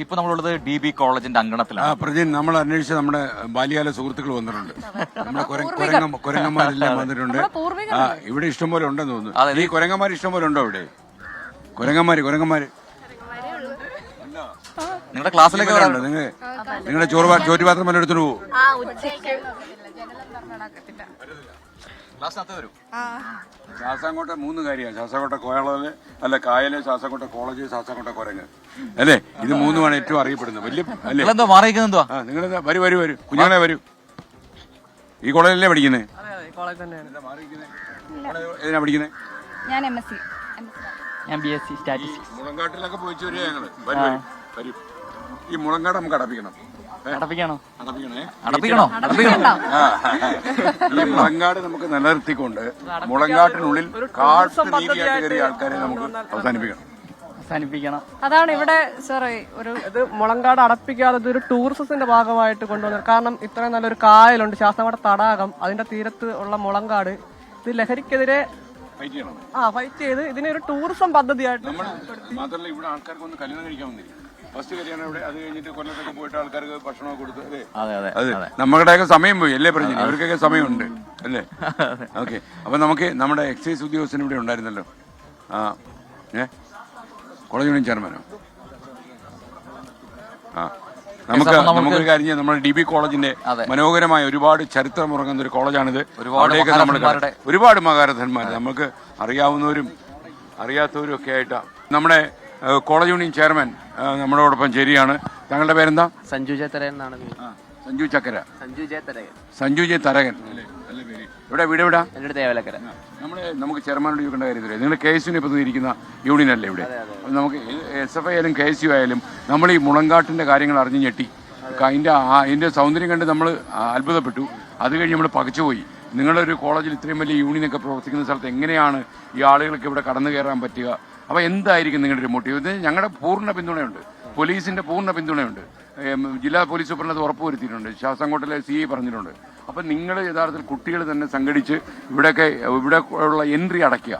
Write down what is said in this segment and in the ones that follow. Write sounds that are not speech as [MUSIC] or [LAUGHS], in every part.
ഇപ്പൊ നമ്മളുള്ളത് D B കോളേജിന്റെ അങ്കണത്തിലാണ്. പ്രജിൻ നമ്മൾ അന്വേഷിച്ച നമ്മുടെ ബാല്യകാല സുഹൃത്തുക്കൾ വന്നിട്ടുണ്ട്. നമ്മുടെ കുര- കുരങ്ങ- കുരങ്ങന്മാരെല്ലാം വന്നിട്ടുണ്ട്. ആ ഇവിടെ ഇഷ്ടംപോലെ ഉണ്ടെന്ന് തോന്നുന്നു. ഈ കുരങ്ങന്മാർ ഇഷ്ടംപോലെ ഉണ്ടോ ഇവിടെ കുരങ്ങന്മാര് കുരങ്ങന്മാര്. നിങ്ങളുടെ ക്ലാസ്സിലേക്ക് വരാനുണ്ടോ നിങ്ങൾ നിങ്ങളുടെ ചോറ് ചോറ്റുപാത്രം എല്ലാം എടുത്തിട്ട് പോകും ക്ലാസ്സിനകത്ത് വരും. ശാസ്താംകോട്ട മൂന്ന് കാര്യമാണ്. ശാസങ്കോട്ട കോയളൽ അല്ല കായൽ ശാസങ്കോട്ട കോളേജ് ശാസങ്കോട്ട കുരങ്ങ്. അല്ലേ? ഇത് മൂന്നുമാണ് ഏറ്റവും അറിയപ്പെടുന്നത്. വലിയ അല്ലേ? നിങ്ങളെന്തോ മാറിയിരിക്കുന്നത് നിങ്ങൾ വരൂ വരൂ വരൂ. കുഞ്ഞുങ്ങളെ വരൂ. ഈ കോളേജിലല്ലേ പഠിക്കുന്നത് ഏതിനാ പഠിക്കുന്നത് ഞാൻ എം എസ് സി ഞാൻ ബി എസ് സി സ്റ്റാറ്റിസ്റ്റിക്സ് മുളങ്കാട്ടിലൊക്കെ പോയിച്ചു വരിക ഞങ്ങൾ. വരൂ. ഈ മുളങ്കാട് നമുക്ക് അടപ്പിക്കണം. അടപ്പിക്കാണോ അടപ്പിക്കണേ അടപ്പിക്കണോ അടപ്പിക്കണോ ആ. ഈ മുളങ്കാട് നമുക്ക് നിലനിർത്തിക്കൊണ്ട് മുളങ്കാട്ടിനുള്ളിൽ കാട്ട് നീതിയായിട്ട് കയറിയ ആൾക്കാരെ നമുക്ക് അവസാനിപ്പിക്കണം. അവസാനിപ്പിക്കണം. അതാണ് ഇവിടെ സാറേ ഒരു ഇത് മുളങ്കാട് അടപ്പിക്കാതെ ഇതൊരു ഒരു ടൂറിസത്തിന്റെ ഭാഗമായിട്ട് കൊണ്ടുവന്നത്. കാരണം ഇത്രയും നല്ലൊരു കായലുണ്ട് ശാസ്താംകോട്ട തടാകം അതിന്റെ തീരത്ത് ഉള്ള മുളങ്കാട്. ഇത് ലഹരിക്കെതിരെ ഫൈറ്റ് ചെയ്യണം. ആ ഫൈറ്റ് ചെയ്ത് ഇതിനൊരു ഒരു ടൂറിസം പദ്ധതിയായിട്ട് മാത്രമല്ല ഇവിടെ ആൾക്കാർക്ക് ഒന്ന് കല്യാണം കഴിക്കാൻ വന്നിരിക്കും ഫസ്റ്റ് കല്യാണം ഇവിടെ അത് കഴിഞ്ഞിട്ട് കൊല്ലത്തൊക്കെ പോയിട്ട് ആൾക്കാർക്ക് ഭക്ഷണമൊക്കെ കൊടുത്ത് അല്ലേ? അതെ അതെ അതെ. നമ്മുടെയൊക്കെ സമയം പോയി അല്ലേ പറഞ്ഞു അവർക്കൊക്കെ സമയമുണ്ട് അല്ലേ? ഓക്കെ. അപ്പൊ നമുക്ക് നമ്മുടെ എക്സൈസ് ഉദ്യോഗസ്ഥൻ ഇവിടെ ഉണ്ടായിരുന്നല്ലോ. ആ ഏ? കോളേജ് യൂണിയൻ ചെയർമാനോ? ആ. നമുക്ക് നമുക്ക് നമുക്കൊരു കാര്യം ചെയ്യാം. നമ്മുടെ ഡി ബി കോളേജിന്റെ മനോഹരമായ ഒരുപാട് ചരിത്രമുറങ്ങുന്ന ഒരു കോളേജാണിത്. ഒരുപാട് അവിടെയൊക്കെ നമ്മൾ ഒരുപാട് മകാരഥന്മാർ നമുക്ക് അറിയാവുന്നവരും അറിയാത്തവരും ഒക്കെ ആയിട്ടാണ് നമ്മുടെ കോളേജ് യൂണിയൻ ചെയർമാൻ നമ്മളോടൊപ്പം ശരിയാണ് താങ്കളുടെ പേരെന്താ? സഞ്ജു ജയത്തരൻ എന്നാണ് സഞ്ജു ചക്കര. സഞ്ജു ജയത്തരകൻ സഞ്ജു ജെ തരകൻ. ഇവിടെ വീട് എവിടാ? എന്റെ ദേവലക്കര നമ്മൾ നമുക്ക് ചെയർമാനോട് ചോദിക്കേണ്ട കാര്യത്തില്ല നിങ്ങൾ കെ എസ് പ്രതിനിധീകരിക്കുന്ന യൂണിയൻ അല്ലേ ഇവിടെ? നമുക്ക് എസ് എഫ് ഐ ആയാലും കെ എസ് യു ആയാലും നമ്മൾ ഈ മുളങ്കാട്ടിന്റെ കാര്യങ്ങൾ അറിഞ്ഞു ഞെട്ടി. അതിന്റെ അതിന്റെ സൗന്ദര്യം കണ്ട് നമ്മൾ അത്ഭുതപ്പെട്ടു. അത് കഴിഞ്ഞ് നമ്മൾ പകച്ചുപോയി നിങ്ങളൊരു കോളേജിൽ ഇത്രയും വലിയ യൂണിയനൊക്കെ പ്രവർത്തിക്കുന്ന സ്ഥലത്ത് എങ്ങനെയാണ് ഈ ആളുകൾക്ക് ഇവിടെ കടന്നു കയറാൻ പറ്റുക? അപ്പോൾ എന്തായിരിക്കും നിങ്ങളുടെ ഒരു മോട്ടീവ് ഇത് ഞങ്ങളുടെ പൂർണ പിന്തുണയുണ്ട്. പോലീസിന്റെ പൂർണ പിന്തുണയുണ്ട്. ജില്ലാ പോലീസ് സൂപ്രണ്ട് അത് ഉറപ്പുവരുത്തിയിട്ടുണ്ട്. ശാസംകോട്ടിലെ സി ഐ പറഞ്ഞിട്ടുണ്ട്. അപ്പം നിങ്ങൾ യഥാർത്ഥത്തിൽ കുട്ടികൾ തന്നെ സംഘടിച്ച് ഇവിടെയൊക്കെ ഇവിടെ ഉള്ള എൻട്രി അടയ്ക്കുക.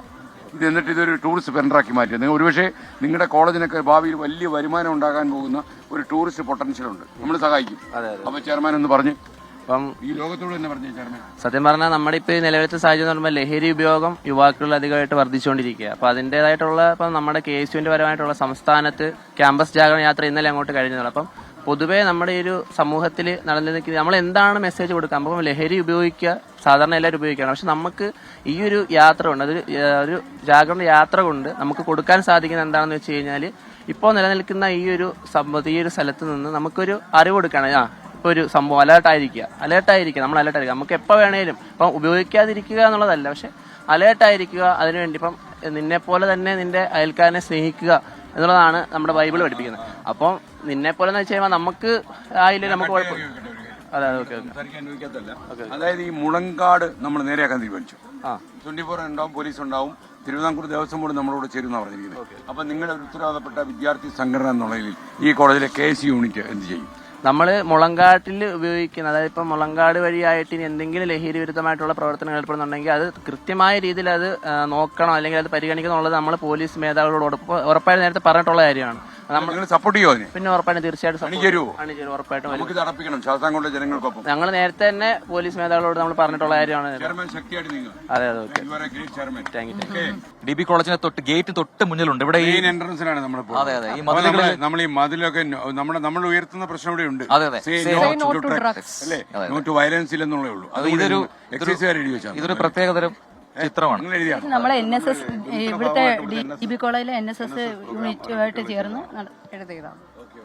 ഇത് എന്നിട്ട് ഇതൊരു ടൂറിസ്റ്റ് സെന്ററാക്കി മാറ്റുക. നിങ്ങൾ ഒരുപക്ഷെ നിങ്ങളുടെ കോളേജിനൊക്കെ ഭാവിയിൽ വലിയ വരുമാനം ഉണ്ടാകാൻ പോകുന്ന ഒരു ടൂറിസ്റ്റ് പൊട്ടൻഷ്യൽ ഉണ്ട്. നമ്മൾ സഹായിക്കും. അപ്പോൾ ചെയർമാൻ ഒന്ന് പറഞ്ഞ് അപ്പം ഈ ലോകത്തോട് തന്നെ പറഞ്ഞു സത്യം പറഞ്ഞാൽ നമ്മുടെ ഇപ്പോൾ ഈ നിലവിലത്തെ സാഹചര്യം എന്ന് പറയുമ്പോൾ ലഹരി ഉപയോഗം യുവാക്കളിൽ അധികമായിട്ട് വർദ്ധിച്ചുകൊണ്ടിരിക്കുക. അപ്പോൾ അതിന്റെതായിട്ടുള്ള ഇപ്പം നമ്മുടെ കെ എസ് യുവിന്റെ പരമായിട്ടുള്ള സംസ്ഥാനത്ത് ക്യാമ്പസ് ജാഗരണ യാത്ര ഇന്നലെ അങ്ങോട്ട് കഴിഞ്ഞതാണ്. അപ്പം പൊതുവേ നമ്മുടെ ഈ ഒരു സമൂഹത്തിൽ നടന്നു നിൽക്കുന്ന നമ്മൾ എന്താണ് മെസ്സേജ് കൊടുക്കുക അപ്പം ലഹരി ഉപയോഗിക്കുക സാധാരണ എല്ലാവരും ഉപയോഗിക്കുകയാണ്. പക്ഷെ നമുക്ക് ഈ ഒരു യാത്ര കൊണ്ട് അതൊരു ഒരു ജാഗ്രത യാത്ര കൊണ്ട് നമുക്ക് കൊടുക്കാൻ സാധിക്കുന്ന എന്താണെന്ന് വെച്ച് കഴിഞ്ഞാൽ ഇപ്പോൾ നിലനിൽക്കുന്ന ഈ ഒരു സംഭവം ഈ ഒരു സ്ഥലത്ത് നിന്ന് നമുക്കൊരു അറിവ് കൊടുക്കുകയാണ്. ആ ഇപ്പൊ ഒരു സംഭവം അലേർട്ടായിരിക്കുക അലേർട്ടായിരിക്കുക നമ്മൾ അലേർട്ടായിരിക്കുക നമുക്ക് എപ്പോൾ വേണേലും ഇപ്പം ഉപയോഗിക്കാതിരിക്കുക എന്നുള്ളതല്ല. പക്ഷെ അലേർട്ടായിരിക്കുക അതിനുവേണ്ടി ഇപ്പം നിന്നെ പോലെ തന്നെ നിന്റെ അയൽക്കാരനെ സ്നേഹിക്കുക എന്നുള്ളതാണ് നമ്മുടെ ബൈബിൾ പഠിപ്പിക്കുന്നത്. അപ്പം നിന്നെ പോലെ എന്ന് വെച്ച് കഴിയുമ്പോൾ നമുക്ക് ആയില്ല നമുക്ക് അതായത് ഈ മുളങ്കാട് നമ്മൾ നേരെയാക്കാൻ തീരുമാനിച്ചു. ട്വന്റി ഫോർ ഉണ്ടാവും പോലീസ് ഉണ്ടാവും. തിരുവിതാംകൂർ ദേവസ്വം ബോർഡ് നമ്മളോട് ചേരുന്ന പറഞ്ഞിരിക്കുന്നത്. അപ്പൊ നിങ്ങളുടെ ഉത്തരവാദപ്പെട്ട വിദ്യാർത്ഥി സംഘടന എന്നുള്ളതിൽ ഈ കോളേജിലെ കെ എസ് യൂണിറ്റ് എന്ത് ചെയ്യും? നമ്മൾ മുളങ്കാട്ടിൽ ഉപയോഗിക്കുന്ന അതായത് ഇപ്പം മുളങ്കാട് വഴിയായിട്ട് ഇനി എന്തെങ്കിലും ലഹരി വിരുദ്ധമായിട്ടുള്ള പ്രവർത്തനങ്ങൾ ഏർപ്പെടുന്നുണ്ടെങ്കിൽ അത് കൃത്യമായ രീതിയിൽ അത് നോക്കണം അല്ലെങ്കിൽ അത് പരിഗണിക്കണം എന്നുള്ളത് നമ്മൾ പോലീസ് മേധാവികളോട് ഉറപ്പായി നേരത്തെ പറഞ്ഞിട്ടുള്ള കാര്യമാണ്. നമ്മൾ സപ്പോർട്ട് ചെയ്യുമോ അതിന്? പിന്നെ ഉറപ്പാണ് തീർച്ചയായിട്ടും support- അണിചേരുവോ? അണിചേരും ഉറപ്പായിട്ടും വരും. നമുക്ക് ശാസ്താംകോട്ടെ ജനങ്ങൾക്കൊപ്പം. ഞങ്ങൾ നേരത്തെ തന്നെ പോലീസ് മേധാവികളോട് നമ്മൾ പറഞ്ഞിട്ടുള്ള കാര്യമാണ് ചെയർമാൻ ശക്തിയായിട്ട് നിങ്ങൾ അതെ അതെ okay. Thank you D B കോളേജിന്റെ തൊട്ട് ഗേറ്റ് തൊട്ട് മുന്നിലുണ്ട്. ഇവിടെ ഈ മെയിൻ എൻട്രൻസിലാണ് നമ്മളിപ്പോൾ അതെ, അതെ. ഈ അപ്പോൾ മതിലുകളിൽ- നമ്മൾ നമ്മൾ ഈ മതിലൊക്കെ ന- നമ്മുടെ നമ്മൾ ഉയർത്തുന്ന പ്രശ്നം ഇവിടെ ഉണ്ട്. അതെ, അതെ. No to drugs. അല്ലേ? വയലൻസ് ഇല്ലെന്നുള്ളേ ഉള്ളൂ. അത് ഇതൊരു എക്സൈസുകാർ എഴുതി വെച്ചാൽ ഇതൊരു പ്രത്യേകതരം ചിത്രമാണ്. നമ്മളെ എൻ എസ് എസ് ഇവിടുത്തെ ഡി ബി കോളേജിലെ എൻ എസ് എസ് യൂണിറ്റുമായിട്ട് ചേർന്ന് എഴുതിയതാണ്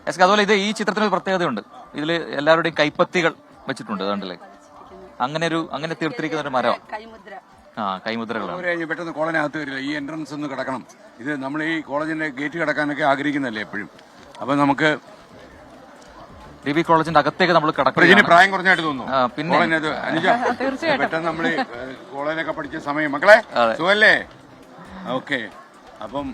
എസ് അതുപോലെ ഇത് ഈ ചിത്രത്തിന് ഒരു പ്രത്യേകതയുണ്ട്. ഇതിൽ എല്ലാവരുടെയും കൈപ്പത്തികൾ വെച്ചിട്ടുണ്ട് കണ്ടില്ലേ? അങ്ങനെ ഒരു അങ്ങനെ തീർത്തിരിക്കുന്ന ഒരു മരം കൈമുദ്ര. ആ കൈമുദ്രകളാണ്. പെട്ടെന്ന് കോളേജിനകത്ത് വരില്ല. ഈ എൻട്രൻസ് ഒന്ന് കിടക്കണം. ഇത് നമ്മൾ ഈ കോളേജിന്റെ ഗേറ്റ് കിടക്കാനൊക്കെ ആഗ്രഹിക്കുന്നല്ലേ എപ്പോഴും? അപ്പൊ നമുക്ക് ഡി ബി കോളേജിന്റെ അകത്തേക്ക് നമ്മൾ കിടക്കും പ്രായം കുറഞ്ഞായിട്ട് തോന്നുന്നു. പിന്നെ. [LAUGHS] തീർച്ചയായിട്ടും. നമ്മൾ കോളേജിലൊക്കെ പഠിച്ച സമയം. മക്കളെ സുഖല്ലേ? ഓക്കെ. അപ്പം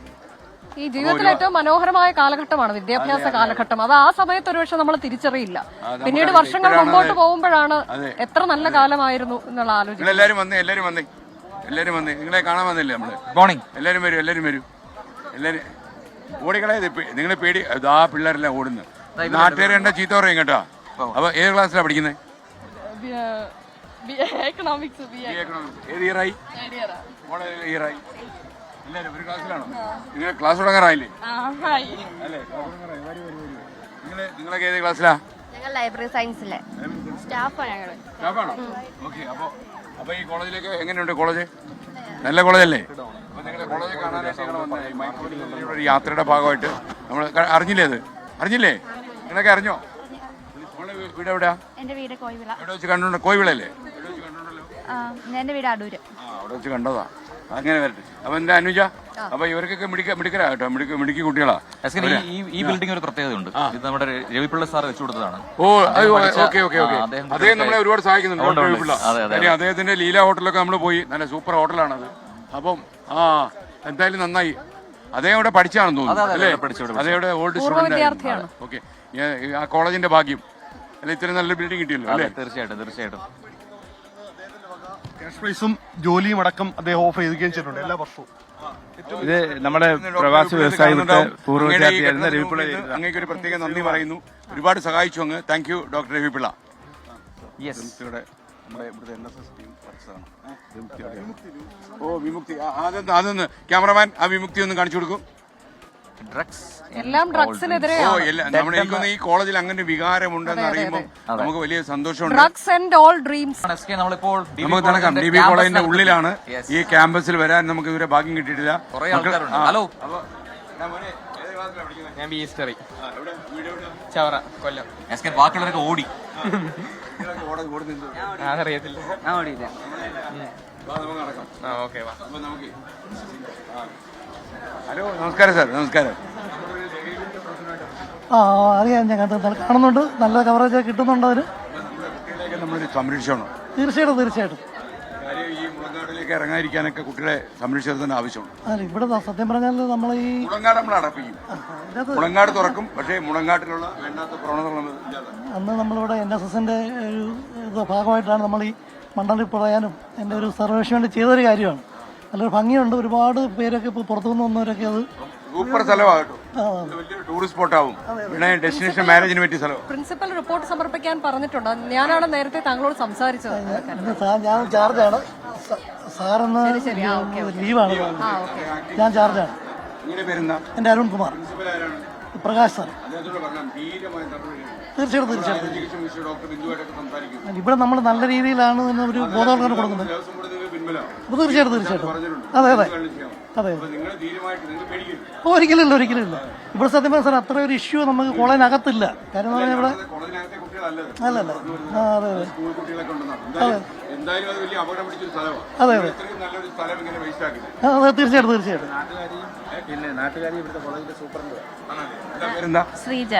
ഈ ജീവിതത്തിൽ ഏറ്റവും മനോഹരമായ കാലഘട്ടമാണ് വിദ്യാഭ്യാസ കാലഘട്ടം. അത് ആ സമയത്ത് ഒരുപക്ഷെ നമ്മൾ തിരിച്ചറിയില്ല. പിന്നീട് വർഷങ്ങൾ മുമ്പോട്ട് പോകുമ്പോഴാണ് എത്ര നല്ല കാലമായിരുന്നു എന്നുള്ള ആലോചന. എല്ലാരും വന്നേ എല്ലാരും വന്നേ. എല്ലാരും വന്നേ. നിങ്ങളെ കാണാൻ വന്നില്ലേ നമ്മൾ? മോർണിംഗ് എല്ലാരും വരും എല്ലാരും വരും. എല്ലാരും ഓടിക്കളയത് നിങ്ങൾ പേടി ആ പിള്ളേരെല്ലാം ഓടുന്നു. നാട്ടുകാർ എന്റെ ചീത്ത പറയും കേട്ടോ. അപ്പൊ ഏത് ക്ലാസ്സിലാണ് പഠിക്കുന്നത് എക്കണോമിക്സ് ഏത് ഇയറായി മോളെ ഏത് ഇയറായി എല്ലാവരും ഒരു ക്ലാസ്സിലാണോ? നിങ്ങൾ ക്ലാസ് തുടങ്ങാറായില്ലേ? അല്ലേ? നിങ്ങളൊക്കെ ഏത് ക്ലാസ്സിലാ? ഞങ്ങൾ ലൈബ്രറി സയൻസിലെ. സ്റ്റാഫാണ് ഞങ്ങൾ സ്റ്റാഫാണോ? ഓക്കെ അപ്പൊ അപ്പൊ ഈ കോളേജിലേക്ക് എങ്ങനെയുണ്ട് കോളേജ്? നല്ല കോളേജല്ലേ? കോളേജ് കാണാനായിട്ട് ഞങ്ങൾ യാത്രയുടെ ഭാഗമായിട്ട് നമ്മൾ അറിഞ്ഞില്ലേ അത്? അറിഞ്ഞില്ലേ? നിങ്ങളൊക്കെ അറിഞ്ഞോ? വീട് എവിടെയാ? എന്റെ വീട് കോയിവിള. എവിടെ വെച്ച് കണ്ടുണ്ടോ? കോയിവിളല്ലേ ആ, എന്റെ വീട് അടൂര്. ആ അവിടെ വെച്ച് കണ്ടതാ. അങ്ങനെ വരട്ടെ. അപ്പൊ എന്റെ അനുജ? അപ്പൊ ഇവർക്കൊക്കെ മിടിക്ക മിടുക്കരാ കേട്ടോ മിടുക്ക് മിടുക്കി കുട്ടികളാ. എസ്കൻ, ഈ ഈ- ബിൽഡിംഗ് ഒരു പ്രത്യേകതയുണ്ട് ഇത് നമ്മുടെ രവിപിള്ള സാർ വെച്ചു കൊടുത്തതാണ്. ഓ അയ്യോ പഠിച്ച- ഓക്കെ ഓക്കെ ഓക്കെ. അദ്ദേഹം അദ്ദേഹം നമ്മളെ ഒരുപാട് സഹായിക്കുന്നുണ്ട്. കാര്യം അദ്ദേഹത്തിന്റെ ലീല ഹോട്ടലൊക്കെ നമ്മൾ പോയി. നല്ല സൂപ്പർ ഹോട്ടലാണത്. അപ്പം ആ എന്തായാലും നന്നായി. അദ്ദേഹം ഇവിടെ പഠിച്ചാണെന്ന് തോന്നുന്നു അല്ലേ? അദ്ദേഹം ഓൾഡ് സ്റ്റുഡന്റ് ഓക്കെ. ആ കോളേജിന്റെ ഭാഗ്യം. അല്ല ഇത്രയും നല്ല ബിൽഡിംഗ് കിട്ടിയല്ലോ അല്ലേ? തീർച്ചയായിട്ടും തീർച്ചയായിട്ടും. ക്യാഷ് പ്രൈസും ജോലിയും അടക്കം അദ്ദേഹം ഓഫർ ചെയ്തുകയും ചെയ്തിട്ടുണ്ട് എല്ലാ വർഷവും. ഇത് നമ്മുടെ പ്രവാസി വ്യവസായ പൂർവ വിദ്യാർത്ഥിയായിരുന്ന രവിപിള്ള. അങ്ങേക്ക് ഒരു പ്രത്യേക നന്ദി പറയുന്നു. ഒരുപാട് സഹായിച്ചു അങ്ങ്. താങ്ക് യു ഡോക്ടർ രവിപിള്ള ഓ വിമുക്തി. അതൊന്ന് ക്യാമറമാൻ ആ വിമുക്തി ഒന്ന് കാണിച്ചു കൊടുക്കും. ഡ്രഗ്സ് എല്ലാം ഡ്രഗ്സിനെതിരെ ഓ എല്ലാ നമ്മുടെ എനിക്കൊന്ന് ഈ കോളേജിൽ അങ്ങനെ വികാരമുണ്ടെന്ന് അറിയുമ്പോൾ നമുക്ക് വലിയ സന്തോഷമുണ്ട്. Drugs and all dreams S K നമ്മളിപ്പോൾ DB നമുക്ക് നടക്കാം ഡി ബി ക്യാമ്പസിനകത്ത് കോളേജിന്റെ ഉള്ളിലാണ് Yes. ഈ ക്യാമ്പസിൽ വരാൻ നമുക്ക് ഇവരെ ഭാഗ്യം കിട്ടിയിട്ടില്ല. കുറേ മക്കൾ- ആൾക്കാരുണ്ട്. ആ. ഹലോ അപ്പൊ, എടാ മോനെ, ഏത് ക്ലാസ്സിലാ പഠിക്കുന്നെ? ഞാൻ ബി ഹിസ്റ്ററി ആ, എവിടെ? വീട് എവിടെയാ? ചവറ കൊല്ലം. എസ് കെ ബാക്കിയുള്ളവരൊക്കെ ഓടി. ഇതൊക്കെ ഓടെ? അതറിയത്തില്ല വാ, നമുക്ക് നടക്കാം. ആ ഓക്കെ വാ. അപ്പൊ നമുക്ക് ആ. ഹലോ നമസ്കാരം സാർ നമസ്കാരം. ആ അറിയാം ഞാൻ കണ്ടത് കാണുന്നുണ്ട്. നല്ല കവറേജ് കിട്ടുന്നുണ്ട് അതിന്. നമ്മൾ സംരക്ഷിക്കണം തീർച്ചയായിട്ടും തീർച്ചയായിട്ടും. ഈ മുളങ്കാടിലേക്ക് ഇറങ്ങാതിരിക്കാനൊക്കെ കുട്ടികളെ തന്നെ അല്ല ഇവിടെ സത്യം പറഞ്ഞാൽ നമ്മൾ ഈ മുളങ്കാട് നമ്മൾ അടപ്പിക്കും. ഇതിനകത്ത് മുളങ്കാട് തുറക്കും പക്ഷേ മുളങ്കാട്ടിലുള്ള വേണ്ടാത്ത പ്രവണതകൾ നമ്മൾ അന്ന് നമ്മളിവിടെ എൻ എസ് എസിന്റെ ഒരു ഭാഗമായിട്ടാണ് നമ്മൾ ഈ മണ്ഡലത്തിൽ പറയാനും എന്റെ ഒരു സർവേഷന് വേണ്ടി ചെയ്തൊരു കാര്യമാണ്. നല്ലൊരു ഭംഗിയുണ്ട്. ഒരുപാട് പേരൊക്കെ ഇപ്പോൾ പുറത്തുനിന്ന് വന്നവരൊക്കെ അത് സൂപ്പർ സ്ഥലമാകട്ടോ. വലിയൊരു ടൂറിസ്റ്റ് സ്പോട്ടാവും ഡെസ്റ്റിനേഷൻ മാരേജിന് പറ്റിയ സ്ഥലം പ്രിൻസിപ്പൽ റിപ്പോർട്ട് സമർപ്പിക്കാൻ പറഞ്ഞിട്ടുണ്ട്. ഞാനാണ് നേരത്തെ താങ്കളോട് സംസാരിച്ചത്. ഞാൻ ചാർജാണ്. സാറിന്ന് ലീവാണ്. ഞാൻ ചാർജാണ്. എന്റെ അരുൺ എന്റെ അരുൺകുമാർ പ്രകാശ് സാർ. തീർച്ചയായിട്ടും തീർച്ചയായിട്ടും. ഇവിടെ നമ്മൾ നല്ല രീതിയിലാണ് ഒരു ബോധവൽക്കരണം കൊടുക്കുന്നത്. തീർച്ചയായിട്ടും തീർച്ചയായിട്ടും. അതെ അതെ. അതെ ഒരിക്കലും നിങ്ങൾ ഒരിക്കലും ഇല്ല ഇവിടെ സത്യം പറഞ്ഞാൽ സാർ അത്ര ഒരു ഇഷ്യൂ നമുക്ക് കോളേജിനകത്തില്ല. കാര്യം എന്ന് പറഞ്ഞാൽ ഇവിടെ അല്ല അല്ല അല്ലല്ല. ആ അതെ അതെ. അത്. അതെ അതെ നല്ലൊരു സ്ഥലം ഇങ്ങനെ വേസ്റ്റ് ആക്കില്ല ആ, അതെ തീർച്ചയായിട്ടും തീർച്ചയായിട്ടും. ശ്രീജ.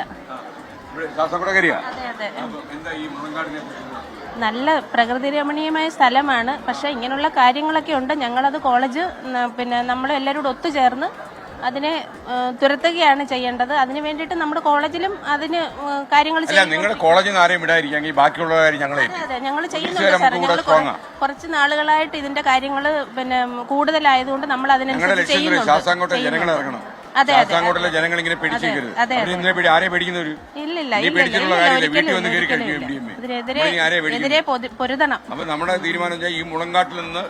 നല്ല പ്രകൃതി രമണീയമായ സ്ഥലമാണ്. പക്ഷെ ഇങ്ങനെയുള്ള കാര്യങ്ങളൊക്കെ ഉണ്ട്. ഞങ്ങളത് കോളേജ് പിന്നെ നമ്മൾ എല്ലാവരും കൂടെ ഒത്തുചേർന്ന് അതിനെ തുരത്തുകയാണ് ചെയ്യേണ്ടത്. അതിന് വേണ്ടിയിട്ട് നമ്മുടെ കോളേജിലും അതിന് കാര്യങ്ങൾ കോളേജിൽ നിന്ന് ആരെയും വിടാതിരിക്കാമെങ്കിൽ ബാക്കിയുള്ള കാര്യം ഞങ്ങളെ അതെ ഞങ്ങൾ ചെയ്യുന്നുണ്ട് സാർ ഞങ്ങൾ. കുറച്ച് നാളുകളായിട്ട് ഇതിന്റെ കാര്യങ്ങൾ പിന്നെ കൂടുതലായതുകൊണ്ട് നമ്മൾ അതിനനുസരിച്ച് ചെയ്യുന്നുണ്ട്. ശാസ്താംകോട്ടെ ജനങ്ങൾ ഇങ്ങനെ പേടിച്ചേക്കരുത് അതെ, ഇന്നലെ പേടി ആരെ പേടിക്കുന്നവര് പേടിച്ചിട്ടുള്ള കാര്യമില്ല. വീട്ടിൽ വന്ന് കയറി എം ഡി എം അപ്പൊ നമ്മുടെ തീരുമാനം വെച്ചാൽ ഈ മുളങ്കാട്ടിൽ നിന്ന്